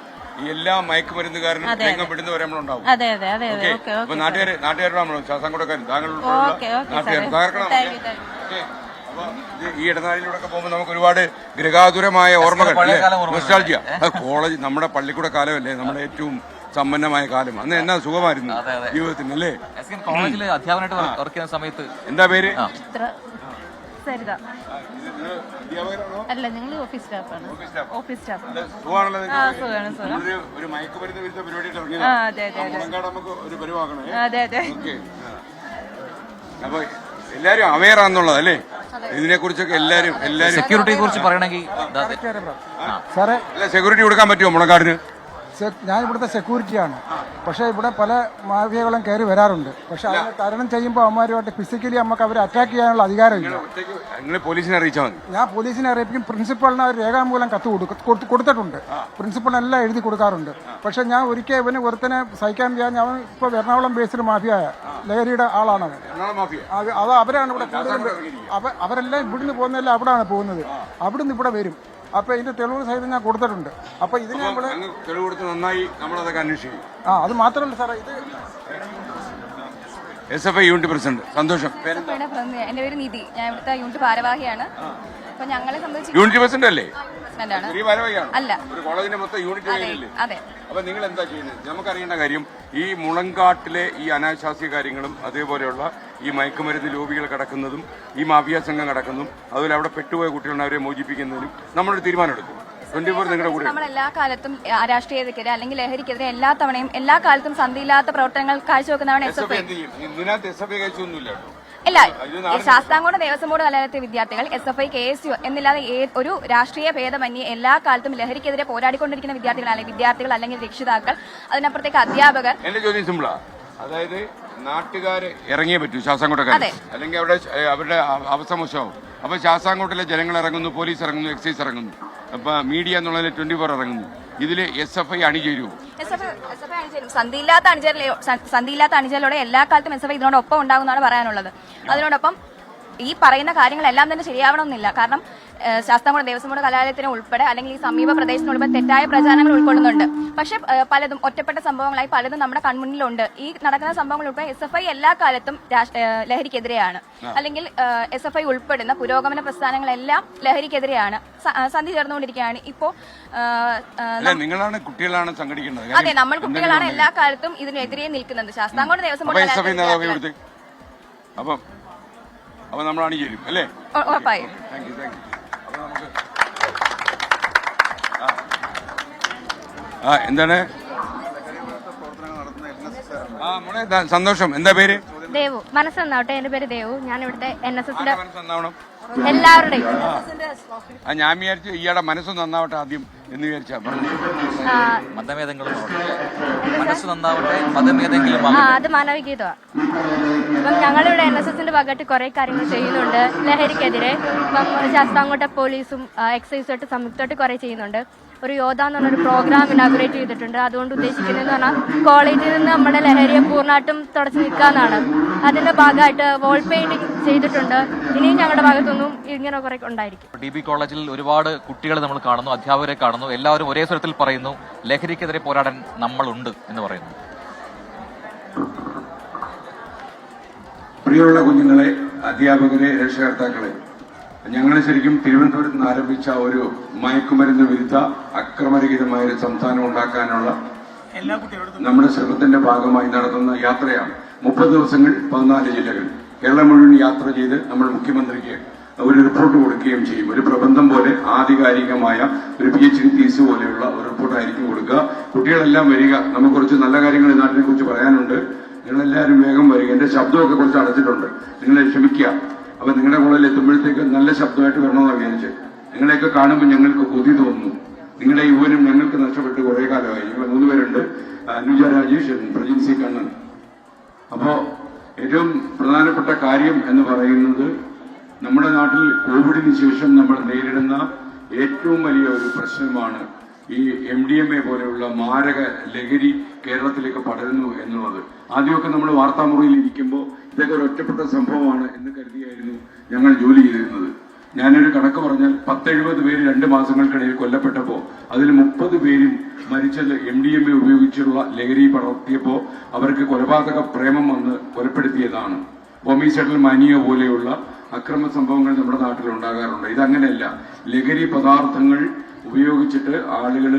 എല്ലാ മയക്കുമരുന്നുകാരനും രംഗം വിടുന്നവരെ നമ്മളുണ്ടാവും അതെ അതെ അതെ അതെ. ഓക്കെ? ഓക്കെ അപ്പൊ നാട്ടുകാർ നാട്ടുകാരുടെ നമ്മൾ ഉൾപ്പെടെയുള്ള ഓക്കെ നാട്ടുകാർ തകർക്കണം ഈ ഇടനാഴിലൂടെ പോകുമ്പോൾ നമുക്ക് ഒരുപാട് ഗൃഹാതുരമായ ഓർമ്മകൾ നൊസ്റ്റാൾജിയ. കോളേജ് നമ്മുടെ പള്ളിക്കൂടെ കാലമല്ലേ? നമ്മുടെ ഏറ്റവും സമ്പന്നമായ കാലം. അന്ന് എന്നാ സുഖമായിരുന്നു. ജീവിതത്തിന് അല്ലേ കോളേജിൽ അധ്യാപനമായിട്ട് വർക്ക് ചെയ്യുന്ന സമയത്ത് എന്താ പേര്? സരിത. അല്ല ഞങ്ങൾ ഓഫീസ് സ്റ്റാഫാണ് ഓഫീസ് സ്റ്റാഫ് ഒരു മയക്കുമരുന്ന് വിരുദ്ധ അതെ അതെ അതെ. നമുക്ക് ഒരു പരിവാക്കണേ അതെ അതെ. ഓക്കെ. അപ്പൊ എല്ലാരും അവെയർ ആണെന്നുള്ളത് അല്ലേ ഇതിനെ കുറിച്ചൊക്കെ എല്ലാരും എല്ലാരും സെക്യൂരിറ്റിയെ കുറിച്ച് പറയണമെങ്കിൽ അല്ല സെക്യൂരിറ്റി കൊടുക്കാൻ പറ്റുമോ മുളങ്കാടിന് ഞാൻ ഇവിടുത്തെ സെക്യൂരിറ്റിയാണ് പക്ഷേ ഇവിടെ പല മാഫിയകളും കയറി വരാറുണ്ട്. പക്ഷെ അതിനെ തരണം ചെയ്യുമ്പോൾ അവന്മാരുമായിട്ട് ഫിസിക്കലി നമുക്ക് അവരെ അറ്റാക്ക് ചെയ്യാനുള്ള അധികാരമില്ല. പോലീസിനെ അറിയിച്ചാൽ മതി? ഞാൻ പോലീസിനെ അറിയിപ്പിക്കും. പ്രിൻസിപ്പളിന് അവർ രേഖാമൂലം കത്ത് കൊടുത്തിട്ടുണ്ട്. പ്രിൻസിപ്പളിനെല്ലാം എഴുതി കൊടുക്കാറുണ്ട്. പക്ഷെ ഞാൻ ഒരിക്കൽ ഇവന് ഒരുത്തനെ സഹിക്കാൻ ചെയ്യാൻ അവൻ ഇപ്പോൾ എറണാകുളം ബേസിൽ മാഫിയായ. ലഹരിയുടെ ആളാണ് അവൻ അത് അത് അവരാണ് ഇവിടെ കൂടുതലും അവരെല്ലാം ഇവിടുന്ന് പോകുന്നതല്ല അവിടെയാണ് പോകുന്നത്. അവിടുന്ന് ഇവിടെ വരും. അപ്പൊ ഇതിന്റെ തെളിവ് സഹിതം ഞാൻ കൊടുത്തിട്ടുണ്ട്. അപ്പൊ ഇതിന് നമ്മൾ അങ്ങ് തെളിവ് കൊടുത്ത് നന്നായി നമ്മളതൊക്കെ അന്വേഷിക്കും. ആ അത് മാത്രമല്ല സാറേ ഇത് S F I unit president. സന്തോഷം? എന്റെ പേര് നിധി. ഞാൻ ഇവിടുത്തെ യൂണിറ്റ് ഭാരവാഹിയാണ്. അപ്പൊ ഞങ്ങളെ സംബന്ധിച്ച് യൂണിറ്റ് പ്രസിഡന്റ് അല്ലേ? അല്ല. ഒരു കോളേജിന്റെ മൊത്തം യൂണിറ്റ് അതെ. അപ്പൊ നിങ്ങൾ എന്താ ചെയ്യുന്നത്? നമുക്കറിയേണ്ട കാര്യം ഈ മുളങ്കാട്ടിലെ ഈ അനാശാസ്യ കാര്യങ്ങളും അതേപോലെയുള്ള ഈ മയക്കുമരുന്ന് ലോബികൾ കടക്കുന്നതും ഈ മാഫിയ സംഘം കടക്കുന്നതും അതുപോലെ അവിടെ പെട്ടുപോയ കുട്ടികളെ അവരെ മോചിപ്പിക്കുന്നതിനും നമ്മളൊരു തീരുമാനമെടുക്കും. ട്വന്റി ഫോർ നിങ്ങളുടെ കൂടെ നമ്മൾ എല്ലാ കാലത്തും രാഷ്ട്രീയതക്കെതിരെ അല്ലെങ്കിൽ ലഹരിക്കെതിരെ എല്ലാ തവണയും എല്ലാ കാലത്തും സന്ധിയില്ലാത്ത പ്രവർത്തനങ്ങൾ കാഴ്ചവെക്കുന്നതാണ് എസ് എഫ് ഐ ഇതിനകത്ത് എസ് എഫ് ഐ കഴിച്ചൊന്നുമില്ല കേട്ടോ ശാസ്താംകോട് ദേവസ്വം ബോർഡ് കലാലയത്തെ വിദ്യാർത്ഥികൾ S F I K S U എന്നില്ലാതെ ഒരു രാഷ്ട്രീയ ഭേദമന്യേ എല്ലാ കാലത്തും ലഹരിക്കെതിരെ പോരാടിക്കൊണ്ടിരിക്കുന്ന വിദ്യാർത്ഥികൾ അല്ലെങ്കിൽ വിദ്യാർത്ഥികൾ അല്ലെങ്കിൽ രക്ഷിതാക്കൾ അതിനപ്പുറത്തേക്ക് അധ്യാപകർ. എന്റെ ചോദ്യം സിമ്പിളാ അതായത് നാട്ടുകാരെ ഇറങ്ങിയേ പറ്റൂ ശാസ്താംകോട്ടൊക്കെ. അല്ലെങ്കിൽ അവിടെ അവരുടെ അവസ്ഥ മോശമാവും. അപ്പൊ ശാസ്താംകോട്ടിലെ ജനങ്ങൾ ഇറങ്ങുന്നു പോലീസ് ഇറങ്ങുന്നു എക്സൈസ് ഇറങ്ങുന്നു. അപ്പൊ മീഡിയ എന്നുള്ളതിൽ ട്വന്റി ഫോർ ഇറങ്ങുന്നു. ഇതിൽ എസ് എഫ് ഐ അണിചേരുമോ അണിചേരും സന്ധിയില്ലാത്ത അണിചേരലെ സന്ധിയില്ലാത്ത അണിചേരലോടെ എല്ലാ കാലത്തും എസ് എഫ് ഇതിനോടൊപ്പം ഉണ്ടാകുമെന്നാണ് പറയാനുള്ളത്. അതിനോടൊപ്പം ഈ പറയുന്ന കാര്യങ്ങളെല്ലാം തന്നെ ശരിയാവണമെന്നില്ല. കാരണം ഏഹ്, ശാസ്താംകോട്ട ദേവസ്വം ബോർഡ് കലാലയത്തിന് ഉൾപ്പെടെ അല്ലെങ്കിൽ ഈ സമീപ പ്രദേശത്തിന് ഉൾപ്പെടെ തെറ്റായ പ്രചാരണങ്ങൾ ഉൾക്കൊള്ളുന്നുണ്ട്. പക്ഷെ പലതും ഒറ്റപ്പെട്ട സംഭവങ്ങളായി പലതും നമ്മുടെ കൺമുന്നിലുണ്ട്. ഈ നടക്കുന്ന സംഭവങ്ങൾ ഉൾപ്പെടെ എസ് എഫ് ഐ എല്ലാ കാലത്തും ലഹരിക്കെതിരെയാണ്. അല്ലെങ്കിൽ എസ് എഫ് ഐ ഉൾപ്പെടുന്ന പുരോഗമന പ്രസ്ഥാനങ്ങളെല്ലാം ലഹരിക്കെതിരെയാണ്. സന്ധി ചേർന്നുകൊണ്ടിരിക്കുകയാണ്. ഇപ്പോ നിങ്ങളാണ് കുട്ടികളാണ് സംഘടിക്കുന്നത്. അതെ നമ്മൾ കുട്ടികളാണ് എല്ലാ കാലത്തും ഇതിനെതിരെ നിൽക്കുന്നത്. ശാസ്താംകോട് ദേവസ്വം ബോർഡ് അപ്പം അപ്പൊ നമ്മൾ അണിചേരും അല്ലേ? ഉറപ്പായും. താങ്ക് യു താങ്ക് യു നമുക്ക് ആ. എന്താണ്? ആ മോളെ സന്തോഷം. എന്താ പേര്? ദേവു. മനസ്സന്നാവട്ടെ എന്റെ പേര് ദേവു. ഞാൻ ഇവിടുത്തെ എൻ എസ് എസിന്റെ എല്ലാവരുടെയും. ആ. ഞാൻ വിചാരിച്ചു ഇയാളുടെ മനസ്സ് നന്നാവട്ടെ ആദ്യം എന്ന് വിചാരിച്ചാ പറഞ്ഞു. മനസ്സ് നന്നാവട്ടെ ആ അത് മാനവികീതമാണ് അപ്പം ഞങ്ങളിവിടെ എൻ എസ് എസിന്റെ ഭാഗമായിട്ട് കുറെ കാര്യങ്ങൾ ചെയ്യുന്നുണ്ട്. ലഹരിക്കെതിരെ ഇപ്പം ശാസ്താംകോട്ട പോലീസും ആ, എക്സൈസും ആയിട്ട് സംയുക്തമായിട്ട് കുറെ ചെയ്യുന്നുണ്ട്. ഒരു യോധ എന്ന് പറഞ്ഞൊരു പ്രോഗ്രാം ഇനാഗുറേറ്റ് ചെയ്തിട്ടുണ്ട്. അതുകൊണ്ട് ഉദ്ദേശിക്കുന്നതെന്ന് പറഞ്ഞാൽ കോളേജിൽ നിന്ന് നമ്മുടെ ലഹരിയെ പൂർണമായിട്ടും തുടച്ചു നിൽക്കാന്നാണ് അതിന്റെ ഭാഗമായിട്ട് വോൾ പെയിന്റിങ് ചെയ്തിട്ടുണ്ട്. ഇനിയും ഞങ്ങളുടെ ഭാഗത്തൊന്നും ഇങ്ങനെ കുറെ ഉണ്ടായിരിക്കും. ഡി ബി കോളേജിൽ ഒരുപാട് കുട്ടികൾ നമ്മൾ കാണുന്നു അധ്യാപകരെ കാണുന്നു. എല്ലാവരും ഒരേ സ്വരത്തിൽ പറയുന്നു ലഹരിക്കെതിരെ പോരാടാൻ നമ്മളുണ്ട് എന്ന് പറയുന്നു. പ്രിയമുള്ള കുഞ്ഞുങ്ങളെ അധ്യാപകരെ രക്ഷകർത്താക്കളെ ഞങ്ങൾ ശരിക്കും തിരുവനന്തപുരത്ത് നിന്ന് ആരംഭിച്ച ഒരു മയക്കുമരുന്ന് വിരുദ്ധ അക്രമരഹിതമായ ഒരു സംസ്ഥാനം ഉണ്ടാക്കാനുള്ള നമ്മുടെ ശ്രമത്തിന്റെ ഭാഗമായി നടത്തുന്ന യാത്രയാണ് മുപ്പത് ദിവസങ്ങൾ പതിനാല് ജില്ലകൾ. കേരളം മുഴുവൻ യാത്ര ചെയ്ത് നമ്മൾ മുഖ്യമന്ത്രിക്ക് ഒരു റിപ്പോർട്ട് കൊടുക്കുകയും ചെയ്യും. ഒരു പ്രബന്ധം പോലെ ആധികാരികമായ ഒരു പി എച്ച് ഡി തീസ് പോലെയുള്ള ഒരു റിപ്പോർട്ടായിരിക്കും കൊടുക്കുക. കുട്ടികളെല്ലാം വരിക. നമുക്ക് കുറച്ച് നല്ല കാര്യങ്ങൾ ഈ നാട്ടിനെ കുറിച്ച് പറയാനുണ്ട്. നിങ്ങളെല്ലാവരും വേഗം വരിക. എന്റെ ശബ്ദമൊക്കെ കുറച്ച് അടച്ചിട്ടുണ്ട്. നിങ്ങൾ ക്ഷമിക്കുക. അപ്പൊ നിങ്ങളുടെ കൂടെ എത്തുമ്പോഴത്തേക്ക് നല്ല ശബ്ദമായിട്ട് വരണമെന്നാണ് വിചാരിച്ചത് നിങ്ങളെയൊക്കെ കാണുമ്പോൾ ഞങ്ങൾക്ക് കൊതി തോന്നുന്നു. നിങ്ങളുടെ യുവനും ഞങ്ങൾക്ക് നഷ്ടപ്പെട്ട് കുറെ കാലമായി. ഞങ്ങൾ മൂന്ന് പേരുണ്ട്. അനുജ രാജേഷ് പ്രജിൻ സി കണ്ണൻ. അപ്പോ ഏറ്റവും പ്രധാനപ്പെട്ട കാര്യം എന്ന് പറയുന്നത് നമ്മുടെ നാട്ടിൽ കോവിഡിന് ശേഷം നമ്മൾ നേരിടുന്ന ഏറ്റവും വലിയ ഒരു പ്രശ്നമാണ് ഈ എം ഡി എം എ പോലെയുള്ള മാരക ലഹരി കേരളത്തിലേക്ക് പടരുന്നു എന്നുള്ളത്. ആദ്യമൊക്കെ നമ്മൾ വാർത്താമുറിയിൽ ഇരിക്കുമ്പോൾ ഇതൊക്കെ ഒരു ഒറ്റപ്പെട്ട സംഭവമാണ് എന്ന് കരുതിയായിരുന്നു ഞങ്ങൾ ജോലി ചെയ്തിരുന്നത്. ഞാനൊരു കണക്ക് പറഞ്ഞാൽ പത്തെഴുപത് പേര് രണ്ട് മാസങ്ങൾക്കിടയിൽ കൊല്ലപ്പെട്ടപ്പോൾ അതിൽ മുപ്പത് പേരും മരിച്ചത് എം ഡി എം എ ഉപയോഗിച്ചുള്ള ലഹരി പടർത്തിയപ്പോൾ അവർക്ക് കൊലപാതക പ്രേമം വന്ന് കൊലപ്പെടുത്തിയതാണ്. ഹോമിസൈഡൽ മാനിയ പോലെയുള്ള അക്രമ സംഭവങ്ങൾ നമ്മുടെ നാട്ടിൽ ഉണ്ടാകാറുണ്ട്. ഇതങ്ങനെയല്ല. ലഹരി പദാർത്ഥങ്ങൾ ഉപയോഗിച്ചിട്ട് ആളുകൾ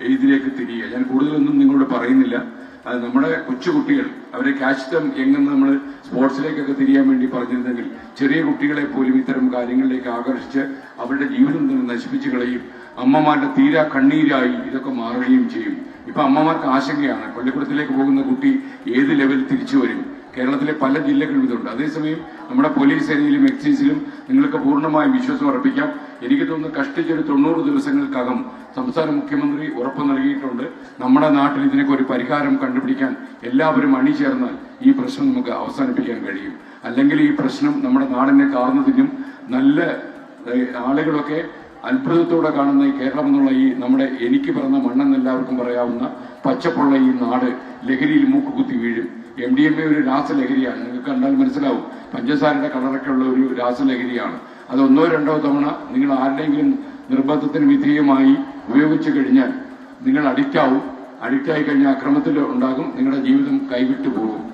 ഇതിലേക്ക് തിരിയുക. ഞാൻ കൂടുതലൊന്നും നിങ്ങളോട് പറയുന്നില്ല. അത് നമ്മുടെ കൊച്ചുകുട്ടികൾ അവരെ കാശ്തം എങ്ങനെ നമ്മൾ സ്പോർട്സിലേക്കൊക്കെ തിരിയാൻ വേണ്ടി പറഞ്ഞിരുന്നെങ്കിൽ ചെറിയ കുട്ടികളെ പോലും ഇത്തരം കാര്യങ്ങളിലേക്ക് ആകർഷിച്ച് അവരുടെ ജീവിതം തന്നെ നശിപ്പിച്ചു കളയും. അമ്മമാരുടെ തീരാ കണ്ണീരായി ഇതൊക്കെ മാറുകയും ചെയ്യും. ഇപ്പൊ അമ്മമാർക്ക് ആശങ്കയാണ്. പള്ളിക്കൂടത്തിലേക്ക് പോകുന്ന കുട്ടി ഏത് ലെവലിൽ തിരിച്ചു വരും? കേരളത്തിലെ പല ജില്ലകളിലും ഇതുണ്ട്. അതേസമയം നമ്മുടെ പോലീസ് സേനയിലും എക്സൈസിലും നിങ്ങൾക്ക് പൂർണമായും വിശ്വാസം അർപ്പിക്കാം. എനിക്ക് തോന്നുന്നു കഷ്ടിച്ചൊരു തൊണ്ണൂറ് ദിവസങ്ങൾക്കകം സംസ്ഥാന മുഖ്യമന്ത്രി ഉറപ്പ് നൽകിയിട്ടുണ്ട്. നമ്മുടെ നാട്ടിൽ ഇതിനൊക്കെ ഒരു പരിഹാരം കണ്ടുപിടിക്കാൻ എല്ലാവരും അണിചേർന്നാൽ ഈ പ്രശ്നം നമുക്ക് അവസാനിപ്പിക്കാൻ കഴിയും. അല്ലെങ്കിൽ ഈ പ്രശ്നം നമ്മുടെ നാടിനെ കാർന്നതിനും നല്ല ആളുകളൊക്കെ അത്ഭുതത്തോടെ കാണുന്ന ഈ കേരളം എന്നുള്ള ഈ നമ്മുടെ എനിക്ക് പറഞ്ഞ മണ്ണെന്ന് എല്ലാവർക്കും പറയാവുന്ന പച്ചപ്പുള്ള ഈ നാട് ലഹരിയിൽ മൂക്കുകുത്തി വീഴും. എം ഡി എം എ ഒരു രാസലഹരിയാണ്. നിങ്ങൾക്ക് കണ്ടാൽ മനസ്സിലാവും. പഞ്ചസാരയുടെ കളറൊക്കെ ഉള്ള ഒരു രാസലഹരിയാണ്. അത് ഒന്നോ രണ്ടോ തവണ നിങ്ങൾ ആരുടെയെങ്കിലും നിർബന്ധത്തിന് വിധേയമായി ഉപയോഗിച്ചു കഴിഞ്ഞാൽ നിങ്ങൾ അഡിക്റ്റാവും അഡിക്റ്റായി കഴിഞ്ഞാൽ അക്രമത്തിൽ ഉണ്ടാകും. നിങ്ങളുടെ ജീവിതം കൈവിട്ടു പോകും.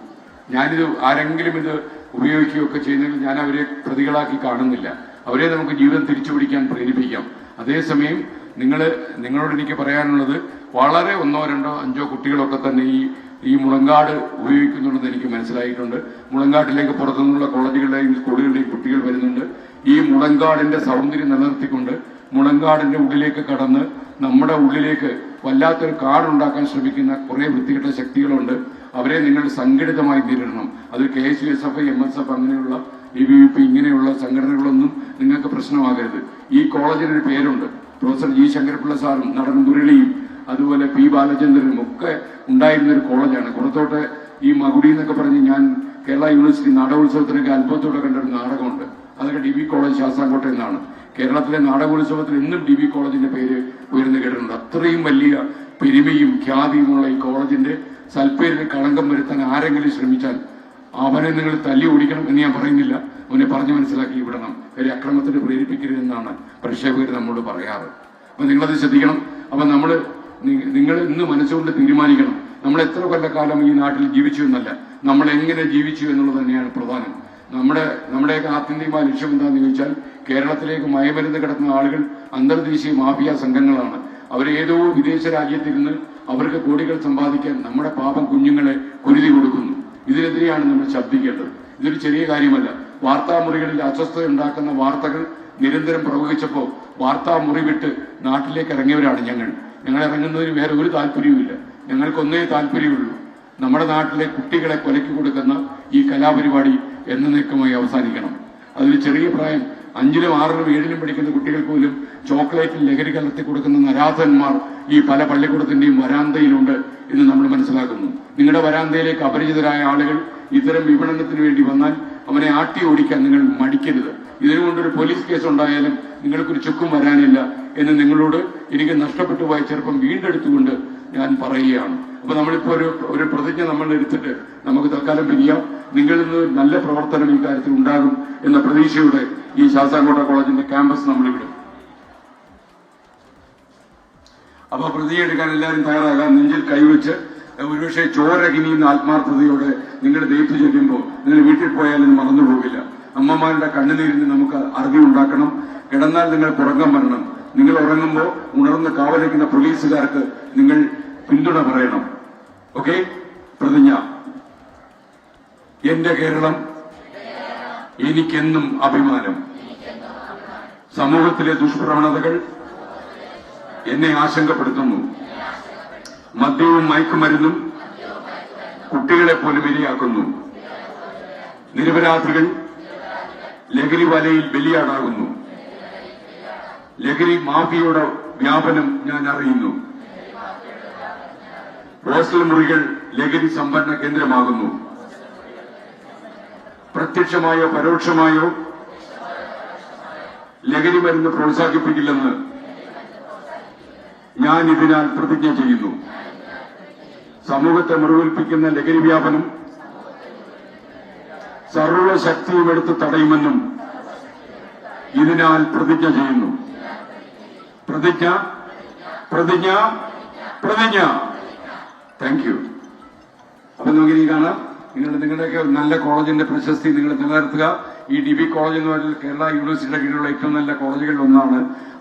ഞാനിത് ആരെങ്കിലും ഇത് ഉപയോഗിക്കുകയൊക്കെ ചെയ്യുന്നെങ്കിൽ ഞാൻ അവരെ പ്രതികളാക്കി കാണുന്നില്ല. അവരെ നമുക്ക് ജീവിതം തിരിച്ചു പിടിക്കാൻ പ്രേരിപ്പിക്കാം. അതേസമയം നിങ്ങൾ നിങ്ങളോട് എനിക്ക് പറയാനുള്ളത് വളരെ ഒന്നോ രണ്ടോ അഞ്ചോ കുട്ടികളൊക്കെ തന്നെ ഈ ഈ മുളങ്കാട് ഉപയോഗിക്കുന്നുണ്ടെന്ന് എനിക്ക് മനസ്സിലായിട്ടുണ്ട്. മുളങ്കാട്ടിലേക്ക് പുറത്തുനിന്നുള്ള കോളേജുകളിലെയും സ്കൂളുകളിലെയും കുട്ടികൾ വരുന്നുണ്ട്. ഈ മുളങ്കാടിന്റെ സൗന്ദര്യം നിലനിർത്തിക്കൊണ്ട് മുളങ്കാടിന്റെ ഉള്ളിലേക്ക് കടന്ന് നമ്മുടെ ഉള്ളിലേക്ക് വല്ലാത്തൊരു കാടുണ്ടാക്കാൻ ശ്രമിക്കുന്ന കുറെ വൃത്തികെട്ട ശക്തികളുണ്ട്. അവരെ നിങ്ങൾ സംഘടിതമായി നേരിടണം. അത് K S U S F M S F അങ്ങനെയുള്ള എ ബി വി പി ഇങ്ങനെയുള്ള സംഘടനകളൊന്നും നിങ്ങൾക്ക് പ്രശ്നമാകരുത്. ഈ കോളേജിനൊരു പേരുണ്ട്. Professor G. ശങ്കരപിള്ള സാറും നടൻ മുരളിയും അതുപോലെ പി ബാലചന്ദ്രനും ഒക്കെ ഉണ്ടായിരുന്ന ഒരു കോളേജാണ്. കുളത്തോട്ട് ഈ മകുടി എന്നൊക്കെ പറഞ്ഞ് ഞാൻ കേരള യൂണിവേഴ്സിറ്റി നാടകോത്സവത്തിനൊക്കെ അത്ഭുതത്തോടെ കണ്ട ഒരു നാടകമുണ്ട്. അതൊക്കെ ഡി ബി കോളേജ് ശാസ്താംകോട്ട എന്നാണ് കേരളത്തിലെ നാടകോത്സവത്തിൽ എന്നും ഡി ബി കോളേജിന്റെ പേര് ഉയർന്നു കേട്ടിട്ടുണ്ട്. അത്രയും വലിയ പെരുമയും ഖ്യാതിയുമുള്ള ഈ കോളേജിന്റെ സൽപ്പേരിന് കളങ്കം വരുത്താൻ ആരെങ്കിലും ശ്രമിച്ചാൽ അവനെ നിങ്ങൾ തല്ലി ഓടിക്കണം എന്ന് ഞാൻ പറയുന്നില്ല. അവനെ പറഞ്ഞു മനസ്സിലാക്കി വിടണം. ഒരു അക്രമത്തിന് പ്രേരിപ്പിക്കരുതെന്നാണ് പ്രക്ഷേപകർ നമ്മോട് പറയാറ്. അപ്പൊ നിങ്ങളത് ശ്രദ്ധിക്കണം. അപ്പൊ നമ്മൾ നി- നിങ്ങൾ ഇന്ന് മനസ്സുകൊണ്ട് തീരുമാനിക്കണം. നമ്മൾ എത്ര കൊല്ലക്കാലം ഈ നാട്ടിൽ ജീവിച്ചു എന്നല്ല. നമ്മൾ എങ്ങനെ ജീവിച്ചു എന്നുള്ളത് തന്നെയാണ് പ്രധാനം. നമ്മുടെ നമ്മുടെയൊക്കെ ആത്യന്തികമായ ലക്ഷ്യം എന്താണെന്ന് ചോദിച്ചാൽ കേരളത്തിലേക്ക് മയമരുന്ന് കിടക്കുന്ന ആളുകൾ അന്തർദേശീയ മാഫിയ സംഘങ്ങളാണ്. അവർ ഏതോ വിദേശ രാജ്യത്തിരുന്ന് അവർക്ക് കോടികൾ സമ്പാദിക്കാൻ നമ്മുടെ പാപം കുഞ്ഞുങ്ങളെ കുരുതി കൊടുക്കുന്നു. ഇതിനെതിരെയാണ് നമ്മൾ ശബ്ദിക്കേണ്ടത്. ഇതൊരു ചെറിയ കാര്യമല്ല. വാർത്താമുറികളിൽ അസ്വസ്ഥത ഉണ്ടാക്കുന്ന വാർത്തകൾ നിരന്തരം പ്രവഹിച്ചപ്പോൾ വാർത്താമുറി വിട്ട് നാട്ടിലേക്ക് ഇറങ്ങിയവരാണ് ഞങ്ങൾ. ഞങ്ങൾ ഇറങ്ങുന്നതിന് വേറെ ഒരു താല്പര്യവുമില്ല. ഞങ്ങൾക്കൊന്നേ താല്പര്യമുള്ളൂ. നമ്മുടെ നാട്ടിലെ കുട്ടികളെ കൊലയ്ക്ക് കൊടുക്കുന്ന ഈ കലാപരിപാടി എന്നേക്കുമായി അവസാനിക്കണം. അതിൽ ചെറിയ പ്രായം. അഞ്ചിലും ആറിലും ഏഴിലും പഠിക്കുന്ന കുട്ടികൾക്ക് പോലും ചോക്ലേറ്റിൽ ലഹരി കലർത്തി കൊടുക്കുന്ന നരാധന്മാർ ഈ പല പള്ളിക്കൂടത്തിന്റെയും വരാന്തയിലുണ്ട് എന്ന് നമ്മൾ മനസ്സിലാക്കുന്നു. നിങ്ങളുടെ വരാന്തയിലേക്ക് അപരിചിതരായ ആളുകൾ ഇത്തരം വിപണനത്തിന് വേണ്ടി വന്നാൽ അവനെ ആട്ടി ഓടിക്കാൻ നിങ്ങൾ മടിക്കരുത്. ഇതിനുകൊണ്ടൊരു പോലീസ് കേസ് ഉണ്ടായാലും നിങ്ങൾക്കൊരു ചുക്കും വരാനില്ല എന്ന് നിങ്ങളോട് എനിക്ക് നഷ്ടപ്പെട്ടു പോയ ചെറുപ്പം വീണ്ടെടുത്തുകൊണ്ട് ഞാൻ പറയുകയാണ്. അപ്പൊ നമ്മളിപ്പോ ഒരു ഒരു പ്രതിജ്ഞ നമ്മൾ എടുത്തിട്ട് നമുക്ക് തൽക്കാലം പിരിയാം. നിങ്ങളിൽ നിന്ന് നല്ല പ്രവർത്തനം ഈ കാര്യത്തിൽ ഉണ്ടാകും എന്ന പ്രതീക്ഷയോടെ ഈ ശാസ്താംകോട്ട കോളേജിന്റെ ക്യാമ്പസ് നമ്മൾ വിടും അപ്പൊ പ്രതിജ്ഞ എടുക്കാൻ എല്ലാവരും തയ്യാറാകാം നെഞ്ചിൽ കൈവച്ച് ഒരുപക്ഷെ ചോരകിനിയുന്ന ആത്മാർത്ഥതയോടെ നിങ്ങൾ ദയിപ്പ് ചെല്ലുമ്പോൾ നിങ്ങൾ വീട്ടിൽ പോയാലും മറന്നു പോകില്ല അമ്മമാരുടെ കണ്ണുനീരിന് നമുക്ക് അറുതി ഉണ്ടാക്കണം. കിടന്നാൽ നിങ്ങൾ ഉറങ്ങാൻ വരണം. നിങ്ങൾ ഉറങ്ങുമ്പോൾ ഉണർന്ന് കാവലിക്കുന്ന പോലീസുകാർക്ക് നിങ്ങൾ പിന്തുണ പറയണം. ഓക്കെ? പ്രതിജ്ഞ. എന്റെ കേരളം എനിക്കെന്നും അഭിമാനം. സമൂഹത്തിലെ ദുഷ്പ്രവണതകൾ എന്നെ ആശങ്കപ്പെടുത്തുന്നു. മദ്യവും മയക്കുമരുന്നും കുട്ടികളെ പോലും ഇരയാക്കുന്നു നിരപരാധികൾ ലഹരി വലയിൽ ബലിയാടാകുന്നു. ലഹരി മാഫിയയുടെ വ്യാപനം ഞാൻ അറിയുന്നു. ഹോസ്റ്റൽ മുറികൾ ലഹരി സംഭരണ കേന്ദ്രമാകുന്നു. പ്രത്യക്ഷമായോ പരോക്ഷമായോ ലഹരി മരുന്ന് പ്രോത്സാഹിപ്പിക്കില്ലെന്ന് ഞാൻ ഇതിനാൽ പ്രതിജ്ഞ ചെയ്യുന്നു. സമൂഹത്തെ മുറിവേൽപ്പിക്കുന്ന ലഹരി വ്യാപനം സർവശക്തിയും എടുത്ത് തടയുമെന്നും ഇതിനാൽ പ്രതിജ്ഞ ചെയ്യുന്നു. പ്രതിജ്ഞ പ്രതിജ്ഞ പ്രതിജ്ഞ. താങ്ക് യു അപ്പൊ നമുക്ക് ഇനി കാണാം. നിങ്ങൾ നിങ്ങളുടെയൊക്കെ നല്ല കോളേജിന്റെ പ്രശസ്തി നിങ്ങൾ നിലനിർത്തുക. ഈ ഡി ബി കോളേജ് എന്ന് പറഞ്ഞാൽ കേരള യൂണിവേഴ്സിറ്റിയുടെ കീഴിലുള്ള ഏറ്റവും നല്ല കോളേജുകളിൽ ഒന്നാണ്.